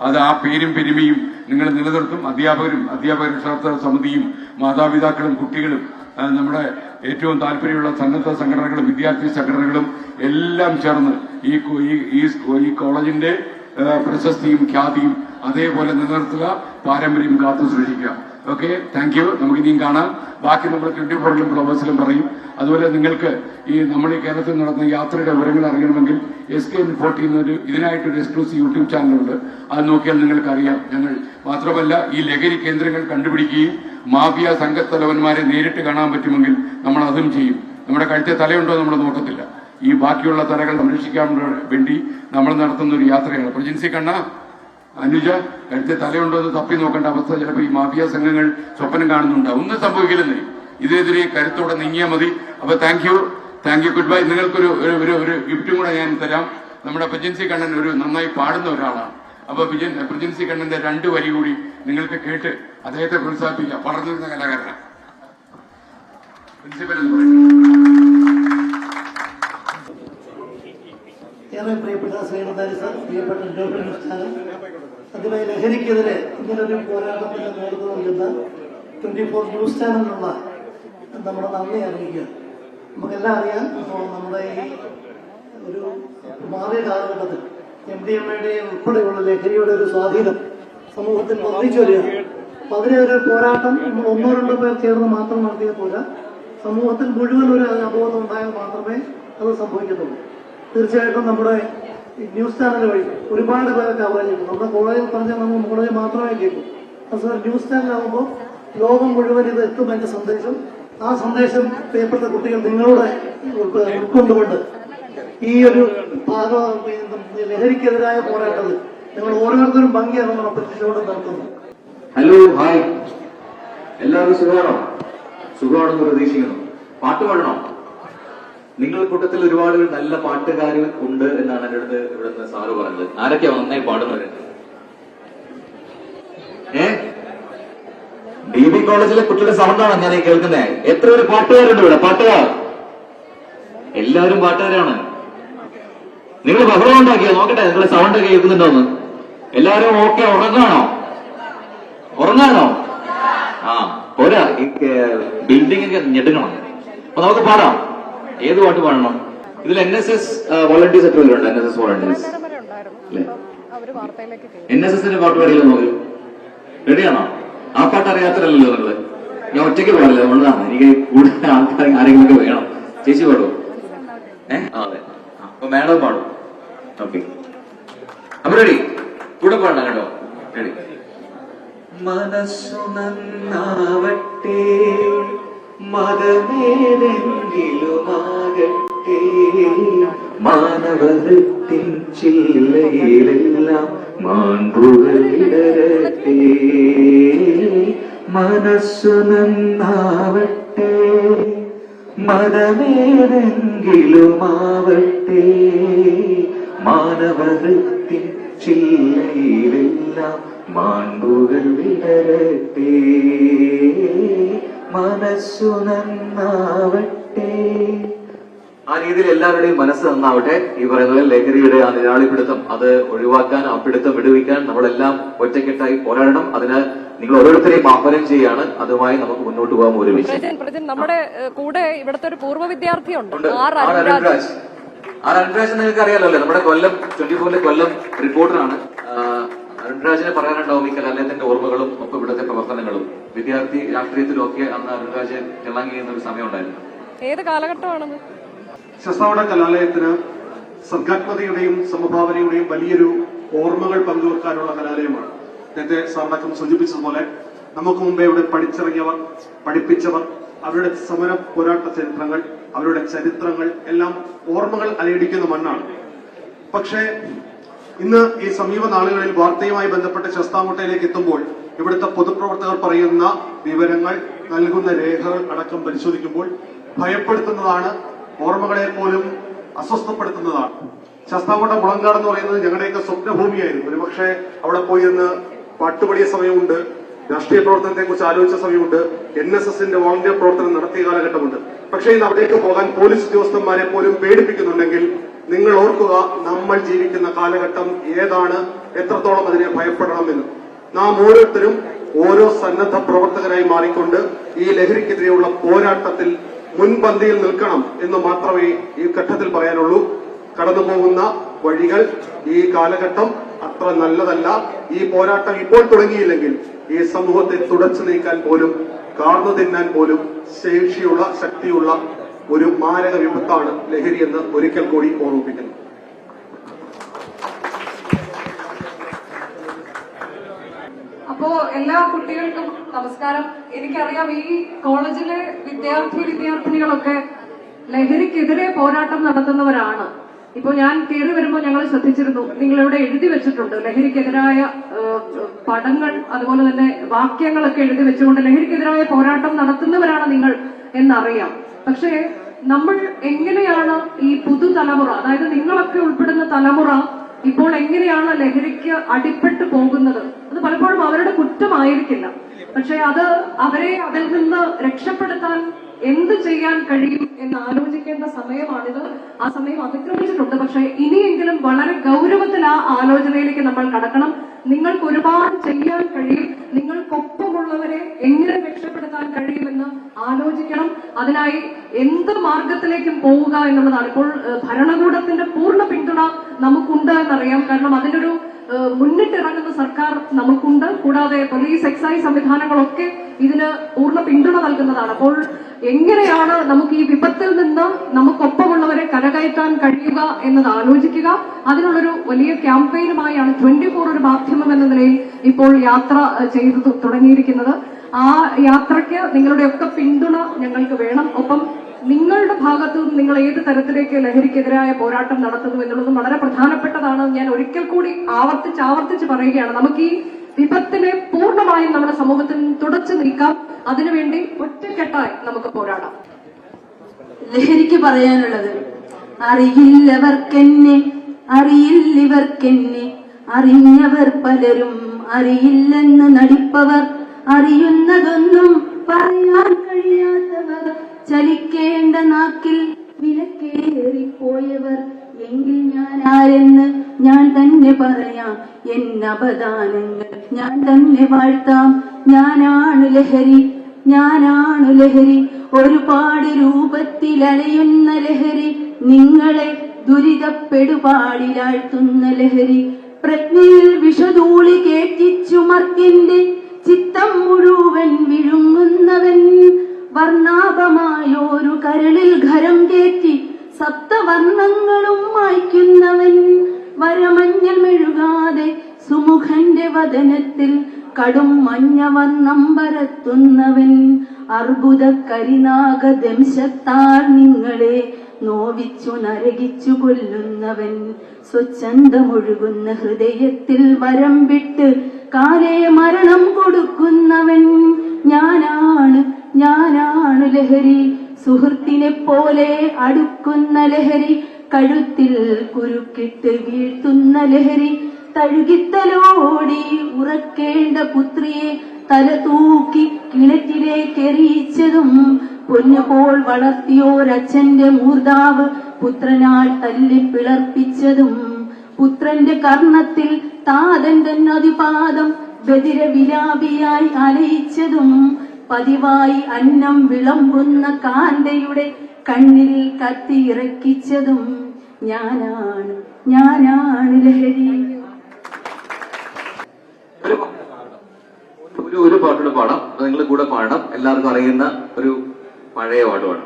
അത് ആ പേരും പെരുമയും നിങ്ങൾ നിലനിർത്തും. അധ്യാപകരും അധ്യാപക രക്ഷാർത്ഥ സമിതിയും മാതാപിതാക്കളും കുട്ടികളും നമ്മുടെ ഏറ്റവും താല്പര്യമുള്ള സന്നദ്ധ സംഘടനകളും വിദ്യാർത്ഥി സംഘടനകളും എല്ലാം ചേർന്ന് ഈ ഈ- കോളേജിന്റെ പ്രശസ്തിയും ഖ്യാതിയും അതേപോലെ നിലനിർത്തുക പാരമ്പര്യം കാത്തു സൂക്ഷിക്കുക. ഓക്കെ താങ്ക് യു നമുക്ക് ഇനിയും കാണാം. ബാക്കി നമ്മൾ ട്വന്റി ഫോറിലും ഫ്ലവേഴ്സിലും പറയും. അതുപോലെ നിങ്ങൾക്ക് ഈ നമ്മൾ ഈ കേരളത്തിൽ നടന്ന യാത്രയുടെ വിവരങ്ങൾ അറിയണമെങ്കിൽ എസ് കെ എൻ ഫോർട്ടി എന്നൊരു ഇതിനായിട്ടൊരു എക്സ്ക്ലൂസീവ് യൂട്യൂബ് ചാനലുണ്ട്. അത് നോക്കിയാൽ നിങ്ങൾക്ക് അറിയാം ഞങ്ങൾ മാത്രമല്ല ഈ ലഹരി കേന്ദ്രങ്ങൾ കണ്ടുപിടിക്കുകയും മാഫിയ സംഘത്തലവന്മാരെ നേരിട്ട് കാണാൻ പറ്റുമെങ്കിൽ നമ്മൾ അതും ചെയ്യും. നമ്മുടെ കഴുത്തെ തലയുണ്ടോ നമ്മൾ നോക്കത്തില്ല. ഈ ബാക്കിയുള്ള തലകൾ സംരക്ഷിക്കാൻ വേണ്ടി നമ്മൾ നടത്തുന്ന ഒരു യാത്രയാണ്. പ്രജിൻസി കണ്ണ. അനുജ കഴുത്തെ തലയുണ്ടോ എന്ന് തപ്പി നോക്കേണ്ട അവസ്ഥ ചിലപ്പോൾ ഈ മാഫിയ സംഘങ്ങൾ സ്വപ്നം കാണുന്നുണ്ടാവും. ഒന്നും സംഭവിക്കില്ലെന്നേ. ഇതിനെതിരെ കരുത്തോടെ നീങ്ങിയാൽ മതി. അപ്പൊ thank you thank you goodbye നിങ്ങൾക്കൊരു ഒരു- ഒരു ഗിഫ്റ്റും കൂടെ ഞാൻ തരാം. നമ്മുടെ പ്രജൻസി കണ്ണൻ ഒരു നന്നായി പാടുന്ന ഒരാളാണ്. അപ്പൊ വിജൻ പ്രജൻസി കണ്ണന്റെ രണ്ട് വരി കൂടി നിങ്ങൾക്ക് കേട്ട് അദ്ദേഹത്തെ പ്രോത്സാഹിപ്പിക്കാം. വളർന്നു വരുന്ന കലാകാരനാണ് പ്രിൻസിപ്പൽ എന്ന് പറയും ഏറെ പ്രിയപ്പെട്ട ശ്രീനന്ദാരി സാർ പ്രിയപ്പെട്ട ഡോക്ടർ നുസ്താനം അതുമായി ലഹരിക്കെതിരെ ഇങ്ങനൊരു പോരാട്ടത്തിന് നേതൃത്വം നൽകുന്ന ട്വന്റി ഫോർ ന്യൂസ് ചാനലിനുള്ള നമ്മുടെ നന്ദി അറിയിക്കുക. നമുക്കെല്ലാം അറിയാം. ഇപ്പോൾ നമ്മുടെ ഈ ഒരു മാറിയ കാലഘട്ടത്തിൽ എം ഡി എം എയുടെയും ഉൾപ്പെടെയുള്ള ലഹരിയുടെ ഒരു സ്വാധീനം സമൂഹത്തിൽ വർദ്ധിച്ചു വരികയാണ്. അപ്പൊ അതിനെ ഒരു പോരാട്ടം നമ്മൾ ഒന്നോ രണ്ടോ പേർ ചേർന്ന് മാത്രം നടത്തിയ പോരാ. സമൂഹത്തിൽ മുഴുവൻ ഒരു അബോധം ഉണ്ടായാൽ മാത്രമേ അത് സംഭവിക്കത്തുള്ളൂ. തീർച്ചയായിട്ടും നമ്മുടെ ന്യൂസ് ചാനൽ വഴി ഒരുപാട് പേരെ കവറേജ് കിട്ടും നമ്മുടെ കോളേജിൽ പറഞ്ഞാൽ നമ്മൾ കോളേജ് മാത്രമേ കേൾക്കൂ. അത് ന്യൂസ് ചാനലാകുമ്പോൾ ലോകം മുഴുവൻ ഇത് എത്തും എന്റെ സന്ദേശം. ആ സന്ദേശം പേപ്പറിലെ കുട്ടികൾ നിങ്ങളുടെ ഉൾക്കൊണ്ടുകൊണ്ട് ഈ ഒരു ലഹരിക്കെതിരായ പോരാട്ടത്തിൽ നിങ്ങൾ ഓരോരുത്തരും ഭംഗിയാണെന്ന് അഭ്യർത്ഥിച്ചുകൊണ്ട് നടത്തുന്നു ഹലോ ഹായ് എല്ലാവരും സുഖമാണോ? സുഖമാണെന്ന് പ്രതീക്ഷിക്കുന്നു. പാട്ട് പാടണോ? നിങ്ങളുടെ കൂട്ടത്തിൽ ഒരുപാട് നല്ല പാട്ടുകാർ ഉണ്ട് എന്നാണ് എന്റെ അടുത്ത് ഇവിടുന്ന് സാറ് പറഞ്ഞത്. ആരൊക്കെയാ നന്നായി പാടുന്നവര്? ഡി ബി കോളേജിലെ കുട്ടിയുടെ സൗണ്ടാണ് ഞാൻ കേൾക്കുന്നത് എത്ര പേര് പാട്ടുകാരുണ്ട് ഇവിടെ? പാട്ടുകാർ? എല്ലാവരും പാട്ടുകാരാണ്. നിങ്ങൾ ബഹളം ഉണ്ടാക്കിയോ? നോക്കട്ടെ നിങ്ങളുടെ സൗണ്ട് കേൾക്കുന്നുണ്ടോന്ന് എല്ലാവരും ഓക്കെ ഉറങ്ങാണോ ഉറങ്ങാണോ ആ പോരാ. ബിൽഡിംഗ് ഞെടുക്കണം അപ്പൊ നമുക്ക് പാടാം. ഏത് പാട്ട് പാടണം? ഇതിൽ എൻ എസ് എസ് വോളണ്ടിയേഴ്സ് എത്ര പേരുണ്ട് N S S volunteers N S എസിന്റെ പാട്ട് പാടിയില്ല നോക്കൂ റെഡിയാണോ ആ പാട്ട് അറിയാത്തല്ലോ നിങ്ങൾ. ഞാൻ ഒറ്റയ്ക്ക് പാടില്ല അതുകൊണ്ടാണ്. എനിക്ക് കൂടുതൽ ആൾക്കാർ ആരെങ്കിലും വേണം. ചേച്ചി പാടുമോ ഏഹ് അതെ. അപ്പൊ മാഡം പാടും. ഓക്കെ. അപ്പൊ റെഡി കൂടെ പാടണം കേട്ടോ. റെഡി മനസ്സു നന്നാവട്ടെ. മതമേതെങ്കിലുമാകട്ടെ മാനവരത്തിൻ ചില്ലയിലെല്ലാം മാൺപുകൾ വിടരട്ടെ മനസ്സു നന്നാവട്ടെ. മതമേതെങ്കിലുമാവട്ടെ. മാനവൃത്തിൻ ചില്ലയിലെല്ലാം മാൻപുകൾ വിടരട്ടെ മനസ്സു നന്നാവട്ടെ. ആ രീതിയിൽ എല്ലാവരുടെയും മനസ്സ് നന്നാവട്ടെ. ഈ പറയുന്ന പോലെ ലഹരിയുടെ ആ നിരാളിപ്പിടുത്തം അത് ഒഴിവാക്കാൻ ആ പിടുത്തം വിടുവിക്കാൻ നമ്മളെല്ലാം ഒറ്റക്കെട്ടായി പോരാടണം. അതിന് നിങ്ങൾ ഓരോരുത്തരെയും ആഹ്വാനം ചെയ്യാണ്. അതുമായി നമുക്ക് മുന്നോട്ട് പോകാൻ ഒരുമിച്ച് നമ്മുടെ കൂടെ ഇവിടുത്തെ ഒരു പൂർവ വിദ്യാർത്ഥിയുണ്ട്. ആ ആർ അരുൺരാജ്. ആർ അരുൺരാജ് നിങ്ങൾക്ക് അറിയാലോ അല്ലേ? നമ്മുടെ കൊല്ലം ട്വന്റി ഫോറിലെ കൊല്ലം റിപ്പോർട്ടറാണ് അരുൺരാജിനെ പറയാനുണ്ടാവും ഈ കലാലയത്തിന്റെ ഓർമ്മകളും ഒപ്പം ഇവിടുത്തെ പ്രവർത്തനങ്ങളും. വിദ്യാർത്ഥി രാഷ്ട്രീയത്തിലും ഒക്കെ അന്ന് അരുൺരാജ് തിളങ്ങി എന്ന ഒരു സമയമുണ്ടായിരുന്നു. ഏത് കാലഘട്ടമാണത്? ശസ്താവട കലാലയത്തിന് സർഗാത്മതയുടെയും സമഭാവനയുടെയും വലിയൊരു ഓർമ്മകൾ പങ്കുവെക്കാനുള്ള കലാലയമാണ്. നേരത്തെ സാറിനക്കം സൂചിപ്പിച്ചതുപോലെ നമുക്ക് മുമ്പേ ഇവിടെ പഠിച്ചിറങ്ങിയവർ പഠിപ്പിച്ചവർ അവരുടെ സമര പോരാട്ട ചരിത്രങ്ങൾ അവരുടെ ചരിത്രങ്ങൾ എല്ലാം ഓർമ്മകൾ അലയടിക്കുന്ന മണ്ണാണ്. പക്ഷേ ഇന്ന് ഈ സമീപ നാളുകളിൽ വാർത്തയുമായി ബന്ധപ്പെട്ട് ശസ്താമുട്ടയിലേക്ക് എത്തുമ്പോൾ ഇവിടുത്തെ പൊതുപ്രവർത്തകർ പറയുന്ന വിവരങ്ങൾ നൽകുന്ന രേഖകൾ അടക്കം പരിശോധിക്കുമ്പോൾ ഭയപ്പെടുത്തുന്നതാണ് ഓർമ്മകളെ പോലും അസ്വസ്ഥപ്പെടുത്തുന്നതാണ്. ശസ്താമുട്ട മുളങ്കാട് എന്ന് പറയുന്നത് ഞങ്ങളുടെയൊക്കെ സ്വപ്നഭൂമിയായിരുന്നു. ഒരുപക്ഷെ അവിടെ പോയി നിന്ന് പാട്ടുപടിയ സമയമുണ്ട് രാഷ്ട്രീയ പ്രവർത്തനത്തെ കുറിച്ച് ആലോചിച്ച സമയമുണ്ട് എൻ എസ് എസിന്റെ വോളണ്ടിയർ പ്രവർത്തനം നടത്തിയ കാലഘട്ടമുണ്ട്. പക്ഷേ ഇന്ന് അവിടേക്ക് പോകാൻ പോലീസ് ഉദ്യോഗസ്ഥന്മാരെ പോലും പേടിപ്പിക്കുന്നുണ്ടെങ്കിൽ നിങ്ങൾ ഓർക്കുക നമ്മൾ ജീവിക്കുന്ന കാലഘട്ടം ഏതാണ്? എത്രത്തോളം അതിനെ ഭയപ്പെടണമെന്ന്. നാം ഓരോരുത്തരും ഓരോ സന്നദ്ധ പ്രവർത്തകരായി മാറിക്കൊണ്ട് ഈ ലഹരിക്കെതിരെയുള്ള പോരാട്ടത്തിൽ മുൻപന്തിയിൽ നിൽക്കണം എന്ന് മാത്രമേ ഈ ഘട്ടത്തിൽ പറയാനുള്ളൂ. കടന്നു പോകുന്ന വഴികൾ ഈ കാലഘട്ടം അത്ര നല്ലതല്ല. ഈ പോരാട്ടം ഇപ്പോൾ തുടങ്ങിയില്ലെങ്കിൽ ഈ സമൂഹത്തെ തുടച്ചു നീക്കാൻ പോലും കാർന്നു തിന്നാൻ പോലും ശേഷിയുള്ള ശക്തിയുള്ള ഒരു മാരക വിപത്താണ് ലഹരി എന്ന് ഒരിക്കൽ കൂടി ഓർമ്മിപ്പിക്കുന്നു. അപ്പോ എല്ലാ കുട്ടികൾക്കും നമസ്കാരം. എനിക്കറിയാം ഈ കോളേജിലെ വിദ്യാർത്ഥി വിദ്യാർത്ഥിനികളൊക്കെ ലഹരിക്കെതിരെ പോരാട്ടം നടത്തുന്നവരാണ്. ഇപ്പൊ ഞാൻ കയറി വരുമ്പോൾ ഞങ്ങൾ ശ്രദ്ധിച്ചിരുന്നു നിങ്ങൾ ഇവിടെ എഴുതി വെച്ചിട്ടുണ്ട് ലഹരിക്കെതിരായ പടങ്ങൾ അതുപോലെ തന്നെ വാക്യങ്ങളൊക്കെ എഴുതി വെച്ചുകൊണ്ട് ലഹരിക്കെതിരായ പോരാട്ടം നടത്തുന്നവരാണ് നിങ്ങൾ എന്നറിയാം. പക്ഷേ നമ്മൾ എങ്ങനെയാണ് ഈ പുതുതലമുറ അതായത് നിങ്ങളൊക്കെ ഉൾപ്പെടുന്ന തലമുറ ഇപ്പോൾ എങ്ങനെയാണ് ലഹരിക്ക് അടിപ്പെട്ടു പോകുന്നത്? അത് പലപ്പോഴും അവരുടെ കുറ്റമായിരിക്കില്ല. പക്ഷെ അത് അവരെ അതിൽ നിന്ന് രക്ഷപ്പെടുത്താൻ എന്ത് ചെയ്യാൻ കഴിയും എന്ന് ആലോചിക്കേണ്ട സമയമാണിത്. ആ സമയം അതിക്രമിച്ചിട്ടുണ്ട്. പക്ഷെ ഇനിയെങ്കിലും വളരെ ഗൗരവത്തിൽ ആ ആലോചനയിലേക്ക് നമ്മൾ കടക്കണം. നിങ്ങൾക്ക് ഒരുപാട് ചെയ്യാൻ കഴിയും. നിങ്ങൾക്കൊപ്പമുള്ളവരെ എങ്ങനെ രക്ഷപ്പെടുത്താൻ കഴിയുമെന്ന് ആലോചിക്കണം. അതിനായി എന്ത് മാർഗത്തിലേക്കും പോവുക എന്നുള്ളതാണ്. ഇപ്പോൾ ഭരണകൂടത്തിന്റെ പൂർണ പിന്തുണ നമുക്കുണ്ട് എന്നറിയാം. കാരണം അതിനൊരു മുന്നിട്ടിറങ്ങുന്ന സർക്കാർ നമുക്കുണ്ട്. കൂടാതെ പോലീസ് എക്സൈസ് സംവിധാനങ്ങളൊക്കെ ഇതിന് പൂർണ പിന്തുണ നൽകുന്നതാണ്. അപ്പോൾ എങ്ങനെയാണ് നമുക്ക് ഈ വിപത്തിൽ നിന്ന് നമുക്കൊപ്പമുള്ളവരെ കരകയറ്റാൻ കഴിയുക എന്നത് ആലോചിക്കുക. അതിനുള്ളൊരു വലിയ ക്യാമ്പയിനുമായാണ് ട്വന്റി ഫോർ ഒരു മാധ്യമം എന്ന നിലയിൽ ഇപ്പോൾ യാത്ര ചെയ്തു തുടങ്ങിയിരിക്കുന്നത്. ആ യാത്രയ്ക്ക് നിങ്ങളുടെയൊക്കെ പിന്തുണ ഞങ്ങൾക്ക് വേണം. ഒപ്പം ഭാഗത്തു നിന്ന് നിങ്ങൾ ഏത് തരത്തിലേക്ക് ലഹരിക്കെതിരായ പോരാട്ടം നടത്തുന്നു എന്നുള്ളതും വളരെ പ്രധാനപ്പെട്ടതാണ്. ഞാൻ ഒരിക്കൽ കൂടി ആവർത്തിച്ച് ആവർത്തിച്ച് പറയുകയാണ്. നമുക്ക് ഈ വിപത്തിനെ പൂർണമായും നമ്മുടെ സമൂഹത്തിൽ തുടച്ചു നീക്കാം. അതിനുവേണ്ടി ഒറ്റക്കെട്ടായി നമുക്ക് പോരാടാം. ലഹരിക്ക് പറയാനുള്ളത് അറിയില്ലവർക്കെന്നെ അറിയില്ലവർക്കെന്നെ അറിഞ്ഞവർ പലരും അറിയില്ലെന്ന് നടിപ്പവർ അറിയുന്നതൊന്നും പറയാൻ കഴിയാത്തവർ ചലിക്കേണ്ട നാക്കിൽ വിലക്കേറിപ്പോയവർ എങ്കിൽ ഞാൻ ആരെന്ന് ഞാൻ തന്നെ പറയാം. എൻ അപദാനങ്ങൾ ഞാൻ തന്നെ വാഴ്ത്താം. ഞാനാണു ലഹരി ഞാനാണു ലഹരി. ഒരുപാട് രൂപത്തിൽ അലയുന്ന ലഹരി നിങ്ങളെ ദുരിതപ്പെടുപാടിലാഴ്ത്തുന്ന ലഹരി. പ്രജ്ഞയിൽ വിഷധൂളി കേറ്റിച്ചുമർത്തിന്റെ ചിത്തം വർണാഭമായോരു കരളിൽ ഖരം കയറ്റി സപ്തവർണങ്ങളും മായ്ക്കുന്നവൻ വരമഞ്ഞൽ മെഴുകാതെ സുമുഖന്റെ വദനത്തിൽ കടും മഞ്ഞവർണം പരത്തുന്നവൻ. അർബുദ കരിനാഗദംശത്താൽ നിങ്ങളെ നോവിച്ചു നരകിച്ചു കൊല്ലുന്നവൻ. സ്വച്ഛന്തമൊഴുകുന്ന ഹൃദയത്തിൽ വരം വിട്ട് കാലേ മരണം കൊടുക്കുന്നവൻ. ഞാനാണ് ഞാനാണ് ലഹരി. സുഹൃത്തിനെ പോലെ അടുക്കുന്ന ലഹരി. കഴുത്തിൽ കുരുക്കിട്ട് വീഴ്ത്തുന്ന ലഹരി. തഴുകിത്തലോടി ഉറക്കേണ്ട പുത്രിയെ തല തൂക്കി കിണറ്റിലേക്ക് എറിയിച്ചതും പൊന്നുപോൾ വളർത്തിയോരച്ഛന്റെ മൂർദാവ് പുത്രനാൾ തല്ലി പിളർപ്പിച്ചതും പുത്രന്റെ കർണത്തിൽ താതന്റെ നദിപാദം ബദിര വിലാപിയായി അലയിച്ചതും പതിവായി അന്നം വിളമ്പുന്ന കാന്തയുടെ കണ്ണിൽ കത്തി ഇറക്കിച്ചതും ഞാനാണ് ഞാനാണ് ലഹരി. ഒരു ഒരു പാട്ടൂടെ പാടാം. നിങ്ങൾ കൂടെ പാടാം എല്ലാവർക്കും അറിയുന്ന ഒരു പഴയ പാട്ടുമാണ്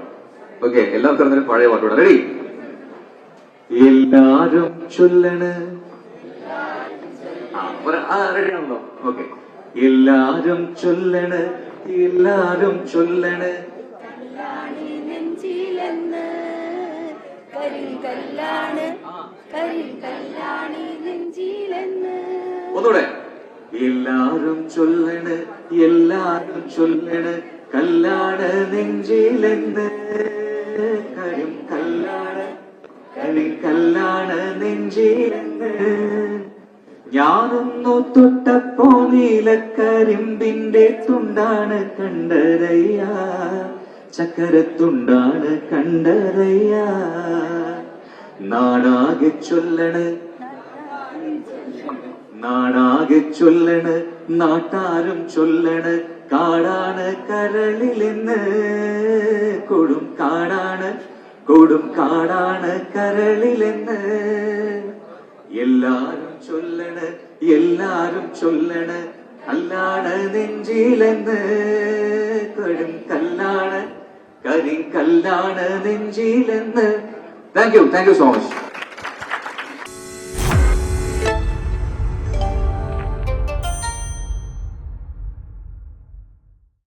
ഓക്കെ എല്ലാവർക്കും അറിയുന്ന പഴയ പാട്ടുമാണ് റെഡി എല്ലാരും ചൊല്ലണ്. റെഡി ആണല്ലോ. ഓക്കെ. എല്ലാരും ചൊല്ലണ്. എല്ലാരും ചൊല്ലണ്. നെഞ്ചിലെന്ന് കരിങ്കല്ലാണ് കരിങ്കല്ലാണി നെഞ്ചിലെന്ന്. ഒന്നുകൂടെ എല്ലാരും ചൊല്ലണ് എല്ലാരും ചൊല്ലണ് കല്ലാണ് നെഞ്ചിലെന്ന്. കരിം കല്ലാണ് കരിങ്കല്ലാണ് നെഞ്ചിലെന്ന്. ഞാനൊന്നു തൊട്ടപ്പോ നീലക്കരിമ്പിന്റെ തുണ്ടാണ് കണ്ടരയ്യ ചക്കരത്തുണ്ടാണ് കണ്ടരയ്യ നാടാകെ ചൊല്ലണ് നാടാകെ ചൊല്ലണ് നാട്ടാരും ചൊല്ലണ് കാടാണ് കരളിലെന്ന്. കൊടും കാടാണ് കൊടും കാടാണ് കരളിലെന്ന്. എല്ലാരും ചൊല്ലണ് എല്ലാരും ചൊല്ലണ്. കല്ലാണ് നെഞ്ചിലെന്ന് കടും കല്ലാണ്. കരിങ്കല്ലാണ് നെഞ്ചിലെന്ന്. Thank you thank you so much